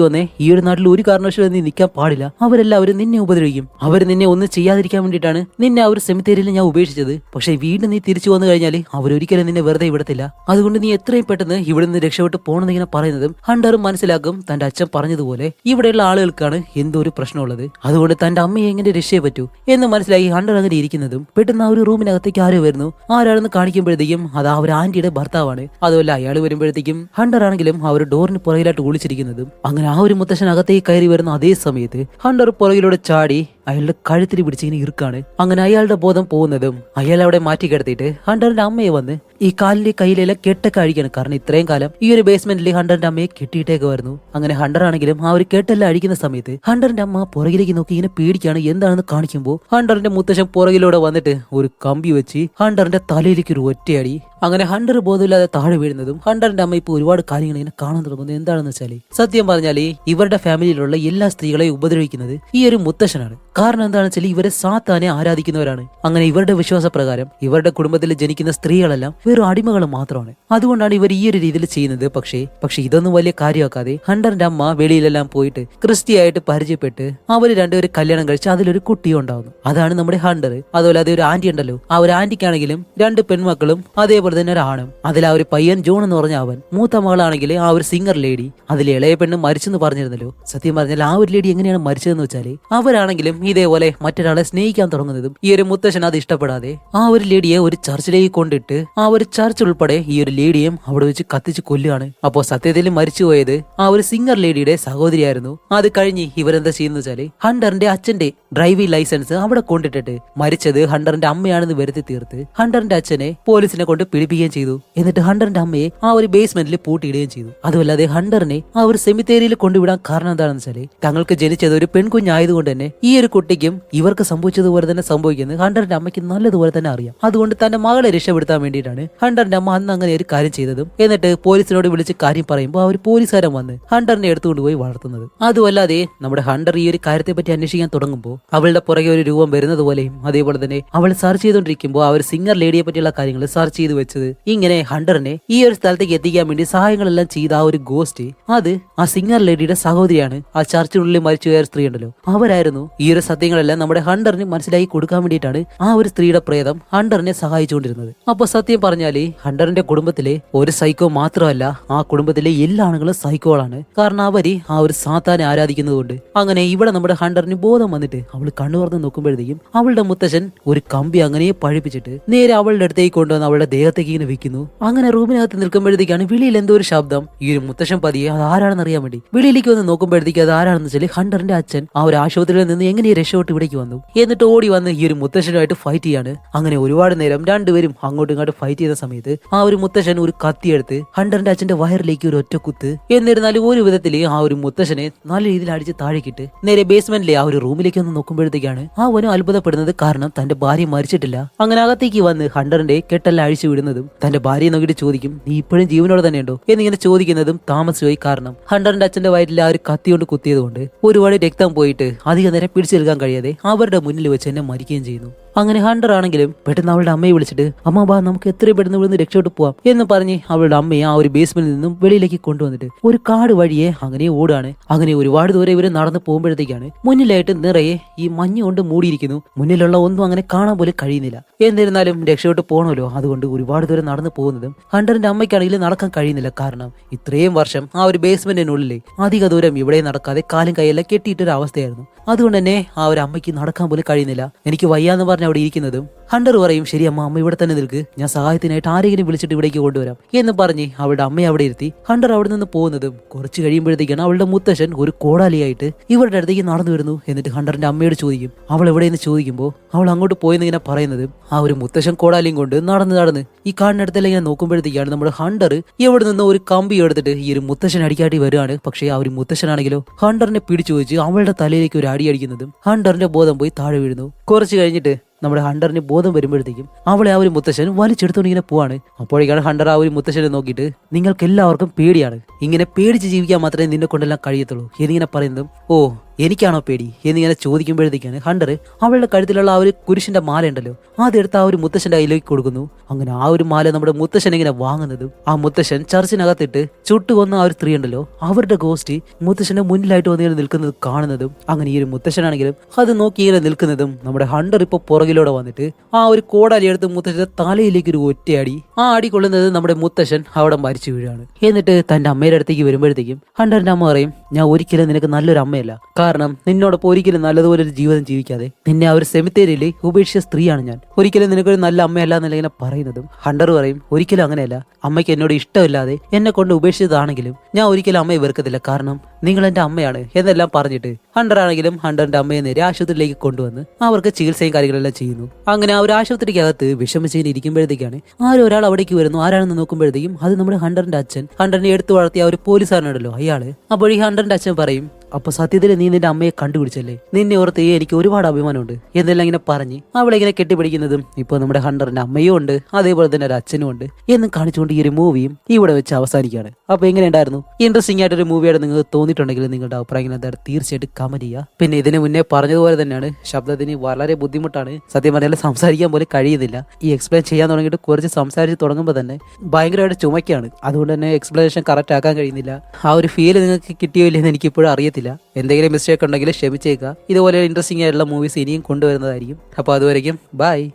വന്നേ? ഈ ഒരു നാട്ടിൽ ഒരു കാരണവശാലും നീ നിൽക്കാൻ പാടില്ല. അവരെല്ലാവരും നിന്നെ ഉപദ്രവിക്കും. അവർ നിന്നെ ഒന്നും ചെയ്യാതിരിക്കാൻ വേണ്ടിയിട്ടാണ് നിന്നെ ആ ഒരു സെമിത്തേരിയിൽ ഞാൻ ഉപേക്ഷിച്ചത്. പക്ഷെ വീണ്ടും നീ തിരിച്ചു വന്നു കഴിഞ്ഞാൽ അവരൊരിക്കലും നിന്നെ വെറുതെ വിടത്തില്ല. അതുകൊണ്ട് നീ എത്രയും പെട്ടെന്ന് ഇവിടെ നിന്ന് രക്ഷപ്പെട്ട് പോകണമെന്ന് ഇങ്ങനെ പറയുന്നതും ഹണ്ടറും മനസ്സിലാക്കും തന്റെ അച്ഛൻ പറഞ്ഞതുപോലെ ഇവിടെയുള്ള ആളുകൾക്കാണ് എന്തോ ഒരു പ്രശ്നമുള്ളത്. അതുകൊണ്ട് തന്റെ അമ്മയെ എങ്ങനെ രക്ഷയെ പറ്റൂ എന്ന് മനസ്സിലായി ഹണ്ടർ അങ്ങനെ ഇരിക്കുന്നതും പെട്ടെന്ന് ആ ഒരു റൂമിനകത്തേക്ക് ആരോ വരുന്നു? ആരാണെന്ന് കാണിക്കുമ്പോഴത്തേക്കും അത് ആ ഒരു ആന്റിയുടെ ഭർത്താവാണ്. അതുപോലെ അയാൾ വരുമ്പോഴത്തേക്കും ഹണ്ടർ ആണെങ്കിലും ആ ഒരു ഡോറിന് പുറകിലായിട്ട് ഒളിച്ചിരിക്കുന്നതും അങ്ങനെ ആ ഒരു മുത്തശ്ശൻ അകത്തേക്ക് കയറി വരുന്ന അതേ സമയത്ത് ഹണ്ടർ പുറകിലൂടെ ചാടി അയാളുടെ കഴുത്തിൽ പിടിച്ച് ഇങ്ങനെ ഇറുക്കാണ് അങ്ങനെ അയാളുടെ ബോധം പോകുന്നതും അയാൾ അവിടെ മാറ്റി കിടത്തിയിട്ട് ഹണ്ടറിന്റെ അമ്മയെ വന്ന് ഈ കാലിന്റെ കയ്യിലെല്ലാം കെട്ടൊക്കെ അഴിക്കാണ് കാരണം ഇത്രയും കാലം ഈ ഒരു ബേസ്മെന്റിൽ ഹണ്ടറിന്റെ അമ്മയെ കെട്ടിയിട്ടേക്ക് വരുന്നു. അങ്ങനെ ഹണ്ടർ ആണെങ്കിലും ആ ഒരു കെട്ടെല്ലാം അഴിക്കുന്ന സമയത്ത് ഹണ്ടറിന്റെ അമ്മ പുറകിലേക്ക് നോക്കി ഇങ്ങനെ പേടിക്കാണ് എന്താണെന്ന് കാണിക്കുമ്പോൾ ഹണ്ടറിന്റെ മുത്തശ്ശൻ പുറകിലൂടെ വന്നിട്ട് ഒരു കമ്പി വെച്ച് ഹണ്ടറിന്റെ തലയിലേക്ക് ഒരു ഒറ്റയടി അങ്ങനെ ഹണ്ടർ ബോധമില്ലാതെ താഴെ വീഴുന്നതും ഹണ്ടറിന്റെ അമ്മ ഇപ്പോൾ ഒരുപാട് കാര്യങ്ങൾ ഇങ്ങനെ കാണാൻ തുടങ്ങുന്നത് എന്താണെന്ന് വെച്ചാൽ സത്യം പറഞ്ഞാൽ ഇവരുടെ ഫാമിലിയിലുള്ള എല്ലാ സ്ത്രീകളെയും ഉപദ്രവിക്കുന്നത് ഈ ഒരു മുത്തശ്ശനാണ്. കാരണം എന്താണെന്ന് വെച്ചാൽ ഇവരെ സാത്താനെ ആരാധിക്കുന്നവരാണ്. അങ്ങനെ ഇവരുടെ വിശ്വാസപ്രകാരം ഇവരുടെ കുടുംബത്തിൽ ജനിക്കുന്ന സ്ത്രീകളെല്ലാം വെറും അടിമകൾ മാത്രമാണ്. അതുകൊണ്ടാണ് ഇവർ ഈ ഒരു രീതിയിൽ ചെയ്യുന്നത്. പക്ഷേ പക്ഷെ ഇതൊന്നും വലിയ കാര്യമാക്കാതെ ഹണ്ടറിന്റെ അമ്മ വെളിയിലെല്ലാം പോയിട്ട് ക്രിസ്റ്റിയായിട്ട് പരിചയപ്പെട്ട് അവർ രണ്ടുപേരും കല്യാണം കഴിച്ച് അതിലൊരു കുട്ടിയും ഉണ്ടാവുന്നു. അതാണ് നമ്മുടെ ഹണ്ടർ. അതുപോലെ അതേ ഒരു ആന്റി ഉണ്ടല്ലോ. ആ ഒരു ആന്റിക്കാണെങ്കിലും രണ്ട് പെൺമക്കളും അതേപോലെ തന്നെ ഒരാണും. അതിൽ ആ ഒരു പയ്യൻ ജോൺ എന്ന് പറഞ്ഞ അവൻ മൂത്ത മകളാണെങ്കിൽ ആ ഒരു സിംഗർ ലേഡി. അതിൽ ഇളയ പെണ്ണ് മരിച്ചെന്ന് പറഞ്ഞിരുന്നല്ലോ. സത്യം പറഞ്ഞാൽ ആ ഒരു ലേഡി എങ്ങനെയാണ് മരിച്ചതെന്ന് വെച്ചാൽ അവരാണെങ്കിലും ഇതേപോലെ മറ്റൊരാളെ സ്നേഹിക്കാൻ തുടങ്ങുന്നതും ഈ ഒരു മുത്തശ്ശൻ അത് ഇഷ്ടപ്പെടാതെ ആ ഒരു ലേഡിയെ ഒരു ചർച്ചിലേക്ക് കൊണ്ടിട്ട് ആ ഒരു ചർച്ച് ഉൾപ്പെടെ ഈ ഒരു ലേഡിയും അവിടെ വെച്ച് കത്തിച്ച് കൊല്ലുകയാണ്. അപ്പോൾ സത്യത്തിൽ മരിച്ചുപോയത് ആ ഒരു സിംഗർ ലേഡിയുടെ സഹോദരിയായിരുന്നു. അത് കഴിഞ്ഞ് ഇവരെന്താ ചെയ്യുന്ന വെച്ചാൽ ഹണ്ടറിന്റെ അച്ഛന്റെ ഡ്രൈവിംഗ് ലൈസൻസ് അവിടെ കൊണ്ടിട്ടിട്ട് മരിച്ചത് ഹണ്ടറിന്റെ അമ്മയാണെന്ന് വരുത്തി തീർത്ത് ഹണ്ടറിന്റെ അച്ഛനെ പോലീസിനെ കൊണ്ട് പിടിപ്പിക്കുകയും ചെയ്തു. എന്നിട്ട് ഹണ്ടറിന്റെ അമ്മയെ ആ ഒരു ബേസ്മെന്റിൽ പൂട്ടിയിടുകയും ചെയ്തു. അതുമല്ലാതെ ഹണ്ടറിനെ ആ ഒരു സെമിത്തേരിയിൽ കൊണ്ടുവിടാൻ കാരണം എന്താണെന്ന് വെച്ചാൽ തങ്ങൾക്ക് ജനിച്ചത് ഒരു പെൺകുഞ്ഞായതുകൊണ്ട് തന്നെ ഈ ഒരു കുട്ടിക്കും ഇവർക്ക് സംഭവിച്ചതുപോലെ തന്നെ സംഭവിക്കുന്നത് ഹണ്ടറിന്റെ അമ്മയ്ക്ക് നല്ലതുപോലെ തന്നെ അറിയാം. അതുകൊണ്ട് തന്റെ മകളെ രക്ഷപ്പെടുത്താൻ വേണ്ടിയിട്ടാണ് ഹണ്ടറിന്റെ അമ്മ അന്ന് അങ്ങനെ ഒരു കാര്യം ചെയ്തതും. എന്നിട്ട് പോലീസിനോട് വിളിച്ച് കാര്യം പറയുമ്പോൾ ആ ഒരു പോലീസുകാരൻ വന്ന് ഹണ്ടറിനെ എടുത്തുകൊണ്ട് പോയി വളർത്തുന്നത്. അതുമല്ലാതെ നമ്മുടെ ഹണ്ടർ ഈ ഒരു കാര്യത്തെ പറ്റി അന്വേഷിക്കാൻ തുടങ്ങുമ്പോൾ അവളുടെ പുറകെ ഒരു രൂപം വരുന്നത് പോലെയും അതേപോലെ തന്നെ അവൾ സെർച്ച് ചെയ്തുകൊണ്ടിരിക്കുമ്പോൾ ആ ഒരു സിംഗർ ലേഡിയെ പറ്റിയുള്ള കാര്യങ്ങൾ സെർച്ച് ചെയ്ത് വെച്ചത് ഇങ്ങനെ ഹണ്ടറിനെ ഈ ഒരു സ്ഥലത്തേക്ക് എത്തിക്കാൻ വേണ്ടി സഹായങ്ങളെല്ലാം ചെയ്ത ആ ഒരു ഗോസ്റ്റ് അത് ആ സിംഗർ ലേഡിയുടെ സഹോദരിയാണ്. ആ ചർച്ചിനുള്ളിൽ മരിച്ചു പോയ സ്ത്രീ ഉണ്ടല്ലോ. അവരായിരുന്നു ഈ ഒരു സത്യങ്ങളെല്ലാം നമ്മുടെ ഹണ്ടറിന് മനസ്സിലാക്കി കൊടുക്കാൻ വേണ്ടിയിട്ടാണ് ആ ഒരു സ്ത്രീയുടെ പ്രേതം ഹണ്ടറിനെ സഹായിച്ചുകൊണ്ടിരുന്നത്. അപ്പൊ സത്യം പറഞ്ഞാൽ ഹണ്ടറിന്റെ കുടുംബത്തിലെ ഒരു സൈക്കോ മാത്രമല്ല ആ കുടുംബത്തിലെ എല്ലാ ആണുങ്ങളും സൈക്കോളാണ് കാരണം അവർ ആ ഒരു സാത്താനെ ആരാധിക്കുന്നതുകൊണ്ട്. അങ്ങനെ ഇവിടെ നമ്മുടെ ഹണ്ടറിന് ബോധം വന്നിട്ട് അവൾ കണ്ണു തുറന്ന് നോക്കുമ്പോഴത്തേക്കും അവളുടെ മുത്തശ്ശൻ ഒരു കമ്പി അങ്ങനെ പഴിപ്പിച്ചിട്ട് നേരെ അവളുടെ അടുത്തേക്ക് കൊണ്ടുവന്ന് അവളുടെ ദേഹത്ത് റൂമിനകത്തേക്ക് ഇങ്ങനെ വെക്കുന്നു. അങ്ങനെ റൂമിനകത്ത് നിൽക്കുമ്പോഴത്തേക്കാണ് വെളിയിൽ എന്തോ ഒരു ശബ്ദം. ഈ ഒരു മുത്തശ്ശൻ പതിയെ അത് ആരാണെന്ന് അറിയാൻ വേണ്ടി? വെളിയിലേക്ക് വന്ന് നോക്കുമ്പോഴത്തേക്ക് അത് ആരാണെന്ന് വെച്ചാൽ ഹണ്ടറിന്റെ അച്ഛൻ ആ ഒരു ആശുപത്രിയിൽ നിന്ന് എങ്ങനെ ഈ രക്ഷപ്പെട്ട് ഇവിടേക്ക് വന്നു. എന്നിട്ട് ഓടി വന്ന് ഈ ഒരു മുത്തശ്ശനുമായിട്ട് ഫൈറ്റ് ചെയ്യാണ്. അങ്ങനെ ഒരുപാട് നേരം രണ്ടുപേരും അങ്ങോട്ടും ഇങ്ങോട്ടും ഫൈറ്റ് ചെയ്ത സമയത്ത് ആ ഒരു മുത്തശ്ശൻ ഒരു കത്തിയെടുത്ത് ഹണ്ടറിന്റെ അച്ഛന്റെ വയറിലേക്ക് ഒരു ഒറ്റ കുത്ത് എന്നിരുന്നാലും ഒരു വിധത്തിൽ ആ ഒരു മുത്തശ്ശനെ നല്ല രീതിയിൽ അടിച്ച് താഴേക്കിട്ട് നേരെ ബേസ്മെന്റിലെ ആ ഒരു റൂമിലേക്ക് ഒന്ന് നോക്കുമ്പോഴത്തേക്കാണ് ആ വനം അത്ഭുതപ്പെടുന്നത് കാരണം തന്റെ ഭാര്യ മരിച്ചിട്ടില്ല. അങ്ങനെ അകത്തേക്ക് വന്ന് ഹണ്ടറിന്റെ കെട്ടെല്ലാം അഴിച്ചു വിടുന്നതും തന്റെ ഭാര്യയെ നോക്കിയിട്ട് ചോദിക്കും നീ ഇപ്പോഴും ജീവനോടെ തന്നെയുണ്ടോ? എന്നിങ്ങനെ ചോദിക്കുന്നതും താമസിച്ചുപോയി കാരണം ഹണ്ടറിന്റെ അച്ഛന്റെ വയറ്റിൽ ആ ഒരു കത്തി കൊണ്ട് കുത്തിയത് കൊണ്ട് ഒരുപാട് രക്തം പോയിട്ട് അധിക നേരം പിടിച്ചെടുക്കാൻ കഴിയാതെ അവരുടെ മുന്നിൽ വെച്ച് തന്നെ മരിക്കുകയും ചെയ്യുന്നു. അങ്ങനെ ഹണ്ടർ ആണെങ്കിലും പെട്ടെന്ന് അവളുടെ അമ്മയെ വിളിച്ചിട്ട് അമ്മ ബാ നമുക്ക് എത്ര പെട്ടെന്ന് ഇവിടുന്ന് രക്ഷപ്പെട്ടു പോവാം എന്ന് പറഞ്ഞ് അവളുടെ അമ്മയെ ആ ഒരു ബേസ്മെന്റിൽ നിന്നും വെളിയിലേക്ക് കൊണ്ടുവന്നിട്ട് ഒരു കാട് വഴിയെ അങ്ങനെ ഓടാണ് അങ്ങനെ ഒരുപാട് ദൂരെ ഇവർ നടന്നു പോകുമ്പോഴത്തേക്കാണ് മുന്നിലായിട്ട് നിറയെ ഈ മഞ്ഞ് കൊണ്ട് മൂടിയിരിക്കുന്നു. മുന്നിലുള്ള ഒന്നും അങ്ങനെ കാണാൻ പോലും കഴിയുന്നില്ല. എന്നിരുന്നാലും രക്ഷപ്പെട്ട് പോകണമല്ലോ അതുകൊണ്ട് ഒരുപാട് ദൂരെ നടന്നു പോകുന്നതും ഹണ്ടറിന്റെ അമ്മയ്ക്കാണെങ്കിൽ നടക്കാൻ കഴിയുന്നില്ല. കാരണം ഇത്രയും വർഷം ആ ഒരു ബേസ്മെന്റിനുള്ളിൽ അധിക ദൂരം ഇവിടെ നടക്കാതെ കാലും കൈയെല്ലാം കെട്ടിയിട്ടൊരു അവസ്ഥയായിരുന്നു അതുകൊണ്ട് തന്നെ ആ ഒരു അമ്മയ്ക്ക് നടക്കാൻ പോലും കഴിയുന്നില്ല. എനിക്ക് വയ്യാന്ന് പറഞ്ഞ് അവിടെ ഇരിക്കുന്നതും ഹണ്ടർ പറയും ശരി അമ്മ അമ്മ ഇവിടെ തന്നെ നിൽക്ക്. ഞാൻ സഹായത്തിനായിട്ട് ആരെങ്കിലും വിളിച്ചിട്ട് ഇവിടേക്ക് കൊണ്ടുവരാം. എന്ന് പറഞ്ഞ് അവളുടെ അമ്മയെ അവിടെ ഇരുത്തി ഹണ്ടർ അവിടെ നിന്ന് പോകുന്നതും കുറച്ച് കഴിയുമ്പോഴത്തേക്കാണ് അവളുടെ മുത്തശ്ശൻ ഒരു കോടാലിയായിട്ട് ഇവരുടെ അടുത്തേക്ക് നടന്നു വരുന്നു എന്നിട്ട് ഹണ്ടറിന്റെ അമ്മയോട് ചോദിക്കും. അവൾ എവിടെയെന്ന് ചോദിക്കുമ്പോൾ അവൾ അങ്ങോട്ട് പോയെന്ന് ഇങ്ങനെ പറയുന്നതും ആ ഒരു മുത്തശ്ശൻ കോടാലിയും കൊണ്ട് നടന്ന് നടന്ന് ഈ കാടിനടുത്തെല്ലാം ഇങ്ങനെ നോക്കുമ്പോഴത്തേക്കാണ് നമ്മുടെ ഹണ്ടർ ഇവിടെ നിന്ന് ഒരു കമ്പി എടുത്തിട്ട് ഈ ഒരു മുത്തശ്ശൻ അടിക്കാട്ടി വരുവാണ്. പക്ഷേ ആ ഒരു മുത്തശ്ശനാണെങ്കിലോ ഹണ്ടറിനെ പിടിച്ചു വെച്ച് അവളുടെ തലയിലേക്ക് ഒരു അടി അടിക്കുന്നതും ഹണ്ടറിന്റെ ബോധം പോയി താഴെ വീഴുന്നു. കുറച്ച് കഴിഞ്ഞിട്ട് നമ്മുടെ ഹണ്ടറിന് ബോധം വരുമ്പോഴത്തേക്കും അവളെ ആ ഒരു മുത്തശ്ശൻ വലിച്ചെടുത്തോണ്ട് ഇങ്ങനെ പോവാണ്. അപ്പോഴേക്കാണ് ഹണ്ടർ ആ ഒരു മുത്തശ്ശനെ നോക്കിയിട്ട് നിങ്ങൾക്ക് എല്ലാവർക്കും പേടിയാണ്. ഇങ്ങനെ പേടിച്ച് ജീവിക്കാൻ മാത്രമേ നിന്നെ കൊണ്ടെല്ലാം കഴിയത്തുള്ളൂ എന്നിങ്ങനെ പറയുന്നതും ഓ എനിക്കാണോ പേടി? എന്നിങ്ങനെ ചോദിക്കുമ്പോഴത്തേക്കാണ് ഹണ്ടർ അവളുടെ കഴുത്തിലുള്ള ആ ഒരു കുരിശിന്റെ മാല ഉണ്ടല്ലോ അതെടുത്ത് ആ ഒരു മുത്തശ്ശന്റെ കയ്യിലേക്ക് കൊടുക്കുന്നു. അങ്ങനെ ആ ഒരു മാല നമ്മുടെ മുത്തശ്ശൻ ഇങ്ങനെ വാങ്ങുന്നതും. ആ മുത്തശ്ശൻ ചർച്ചിനകത്തിട്ട് ചുട്ടുകൊന്ന ആ ഒരു സ്ത്രീ ഉണ്ടല്ലോ അവരുടെ ഗോസ്റ്റ് മുത്തശ്ശന്റെ മുന്നിലായിട്ട് വന്ന് ഇങ്ങനെ നിൽക്കുന്നത് കാണുന്നതും അങ്ങനെ ഈ ഒരു മുത്തശ്ശനാണെങ്കിലും അത് നോക്കി ഇങ്ങനെ നിൽക്കുന്നതും നമ്മുടെ ഹണ്ടർ ഇപ്പൊ പുറകിലൂടെ വന്നിട്ട് ആ ഒരു കോടാലി എടുത്ത് മുത്തശ്ശന്റെ തലയിലേക്ക് ഒരു ഒറ്റയടി ആ അടി കൊള്ളുന്നത് നമ്മുടെ മുത്തശ്ശൻ അവിടെ മരിച്ചു വീഴാണ്. എന്നിട്ട് തന്റെ അമ്മയുടെ അടുത്തേക്ക് വരുമ്പോഴത്തേക്കും ഹണ്ടറിന്റെ അമ്മ പറയും ഞാൻ ഒരിക്കലും നിനക്ക് നല്ലൊരു അമ്മയല്ല. കാരണം നിന്നോടൊപ്പം ഒരിക്കലും നല്ലതുപോലെ ഒരു ജീവിതം ജീവിക്കാതെ നിന്നെ ആ ഒരു സെമിത്തേരിയിലെ ഉപേക്ഷിച്ച സ്ത്രീയാണ് ഞാൻ. ഒരിക്കലും നിനക്കൊരു നല്ല അമ്മയല്ല എന്നല്ല ഇങ്ങനെ പറയുന്നതും ഹണ്ടർ പറയും. ഒരിക്കലും അങ്ങനെയല്ല. അമ്മയ്ക്ക് എന്നോട് ഇഷ്ടമില്ലാതെ എന്നെ കൊണ്ട് ഉപേക്ഷിച്ചതാണെങ്കിലും ഞാൻ ഒരിക്കലും അമ്മയെ വെറുക്കത്തില്ല. കാരണം നിങ്ങൾ എന്റെ അമ്മയാണ് എന്നെല്ലാം പറഞ്ഞിട്ട് ഹണ്ടർ ആണെങ്കിലും ഹണ്ടറിന്റെ അമ്മയെ നേരെ ആശുപത്രിയിലേക്ക് കൊണ്ടുവന്ന് അവർക്ക് ചികിത്സയും കാര്യങ്ങളെല്ലാം ചെയ്യുന്നു. അങ്ങനെ ആ ഒരു ആശുപത്രിക്കകത്ത് വിഷമിച്ചതിന് ഇരിക്കുമ്പോഴത്തേക്കാണ് ആരും ഒരാൾ അവിടേക്ക് വരുന്നു. ആരാണെന്ന് നോക്കുമ്പോഴത്തേക്കും അത് നമ്മുടെ ഹണ്ടറിന്റെ അച്ഛൻ. ഹണ്ടറിനെ എടുത്തു വളർത്തിയ ആ ഒരു പോലീസുകാരനുണ്ടല്ലോ അയാൾ. അപ്പോൾ ഈ ഹണ്ടറിന്റെ അച്ഛൻ പറയും അപ്പൊ സത്യത്തിൽ നീ നിന്റെ അമ്മയെ കണ്ടുപിടിച്ചല്ലേ? നിന്നെ ഓർത്ത് എനിക്ക് ഒരുപാട് അഭിമാനമുണ്ട്. എന്നെല്ലാം ഇങ്ങനെ പറഞ്ഞ് അവളെ ഇങ്ങനെ കെട്ടിപ്പിടിക്കുന്നതും ഇപ്പൊ നമ്മുടെ ഹണ്ടറിന്റെ അമ്മയും ഉണ്ട് അതേപോലെ തന്നെ ഒരു അച്ഛനും ഉണ്ട് എന്നും കാണിച്ചുകൊണ്ട് ഈ ഒരു മൂവിയും ഇവിടെ വെച്ച് അവസാനിക്കുകയാണ്. അപ്പൊ എങ്ങനെ ഉണ്ടായിരുന്നു? ഇൻട്രസ്റ്റിംഗ് ആയിട്ട് ഒരു മൂവിയാണ് നിങ്ങൾക്ക് തോന്നിയിട്ടുണ്ടെങ്കിൽ നിങ്ങളുടെ അഭിപ്രായങ്ങൾ എന്താണ് തീർച്ചയായിട്ടും കമന്റ് ചെയ്യുക. പിന്നെ ഇതിനു മുന്നേ പറഞ്ഞതുപോലെ തന്നെയാണ് ശബ്ദത്തിന് വളരെ ബുദ്ധിമുട്ടാണ്. സത്യം പറഞ്ഞാൽ സംസാരിക്കാൻ പോലും കഴിയുന്നില്ല. ഈ എക്സ്പ്ലെയിൻ ചെയ്യാൻ തുടങ്ങിയിട്ട് കുറച്ച് സംസാരിച്ച് തുടങ്ങുമ്പോൾ തന്നെ ഭയങ്കരമായിട്ട് ചുമക്കാണ് അതുകൊണ്ട് തന്നെ എക്സ്പ്ലനേഷൻ കറക്റ്റ് ആക്കാൻ കഴിയുന്നില്ല. ആ ഒരു ഫീൽ നിങ്ങൾക്ക് കിട്ടിയോ ഇല്ലെന്ന് എനിക്ക് ഇപ്പോഴും അറിയത്തില്ല. എന്തെങ്കിലും മിസ്റ്റേക്ക് ഉണ്ടെങ്കിൽ ക്ഷമിച്ചേക്കുക. ഇതുപോലെ ഇൻട്രസ്റ്റിംഗ് ആയിട്ടുള്ള മൂവീസ് ഇനിയും കൊണ്ടുവരുന്നതായിരിക്കും. അപ്പോൾ അതുവരെയും ബൈ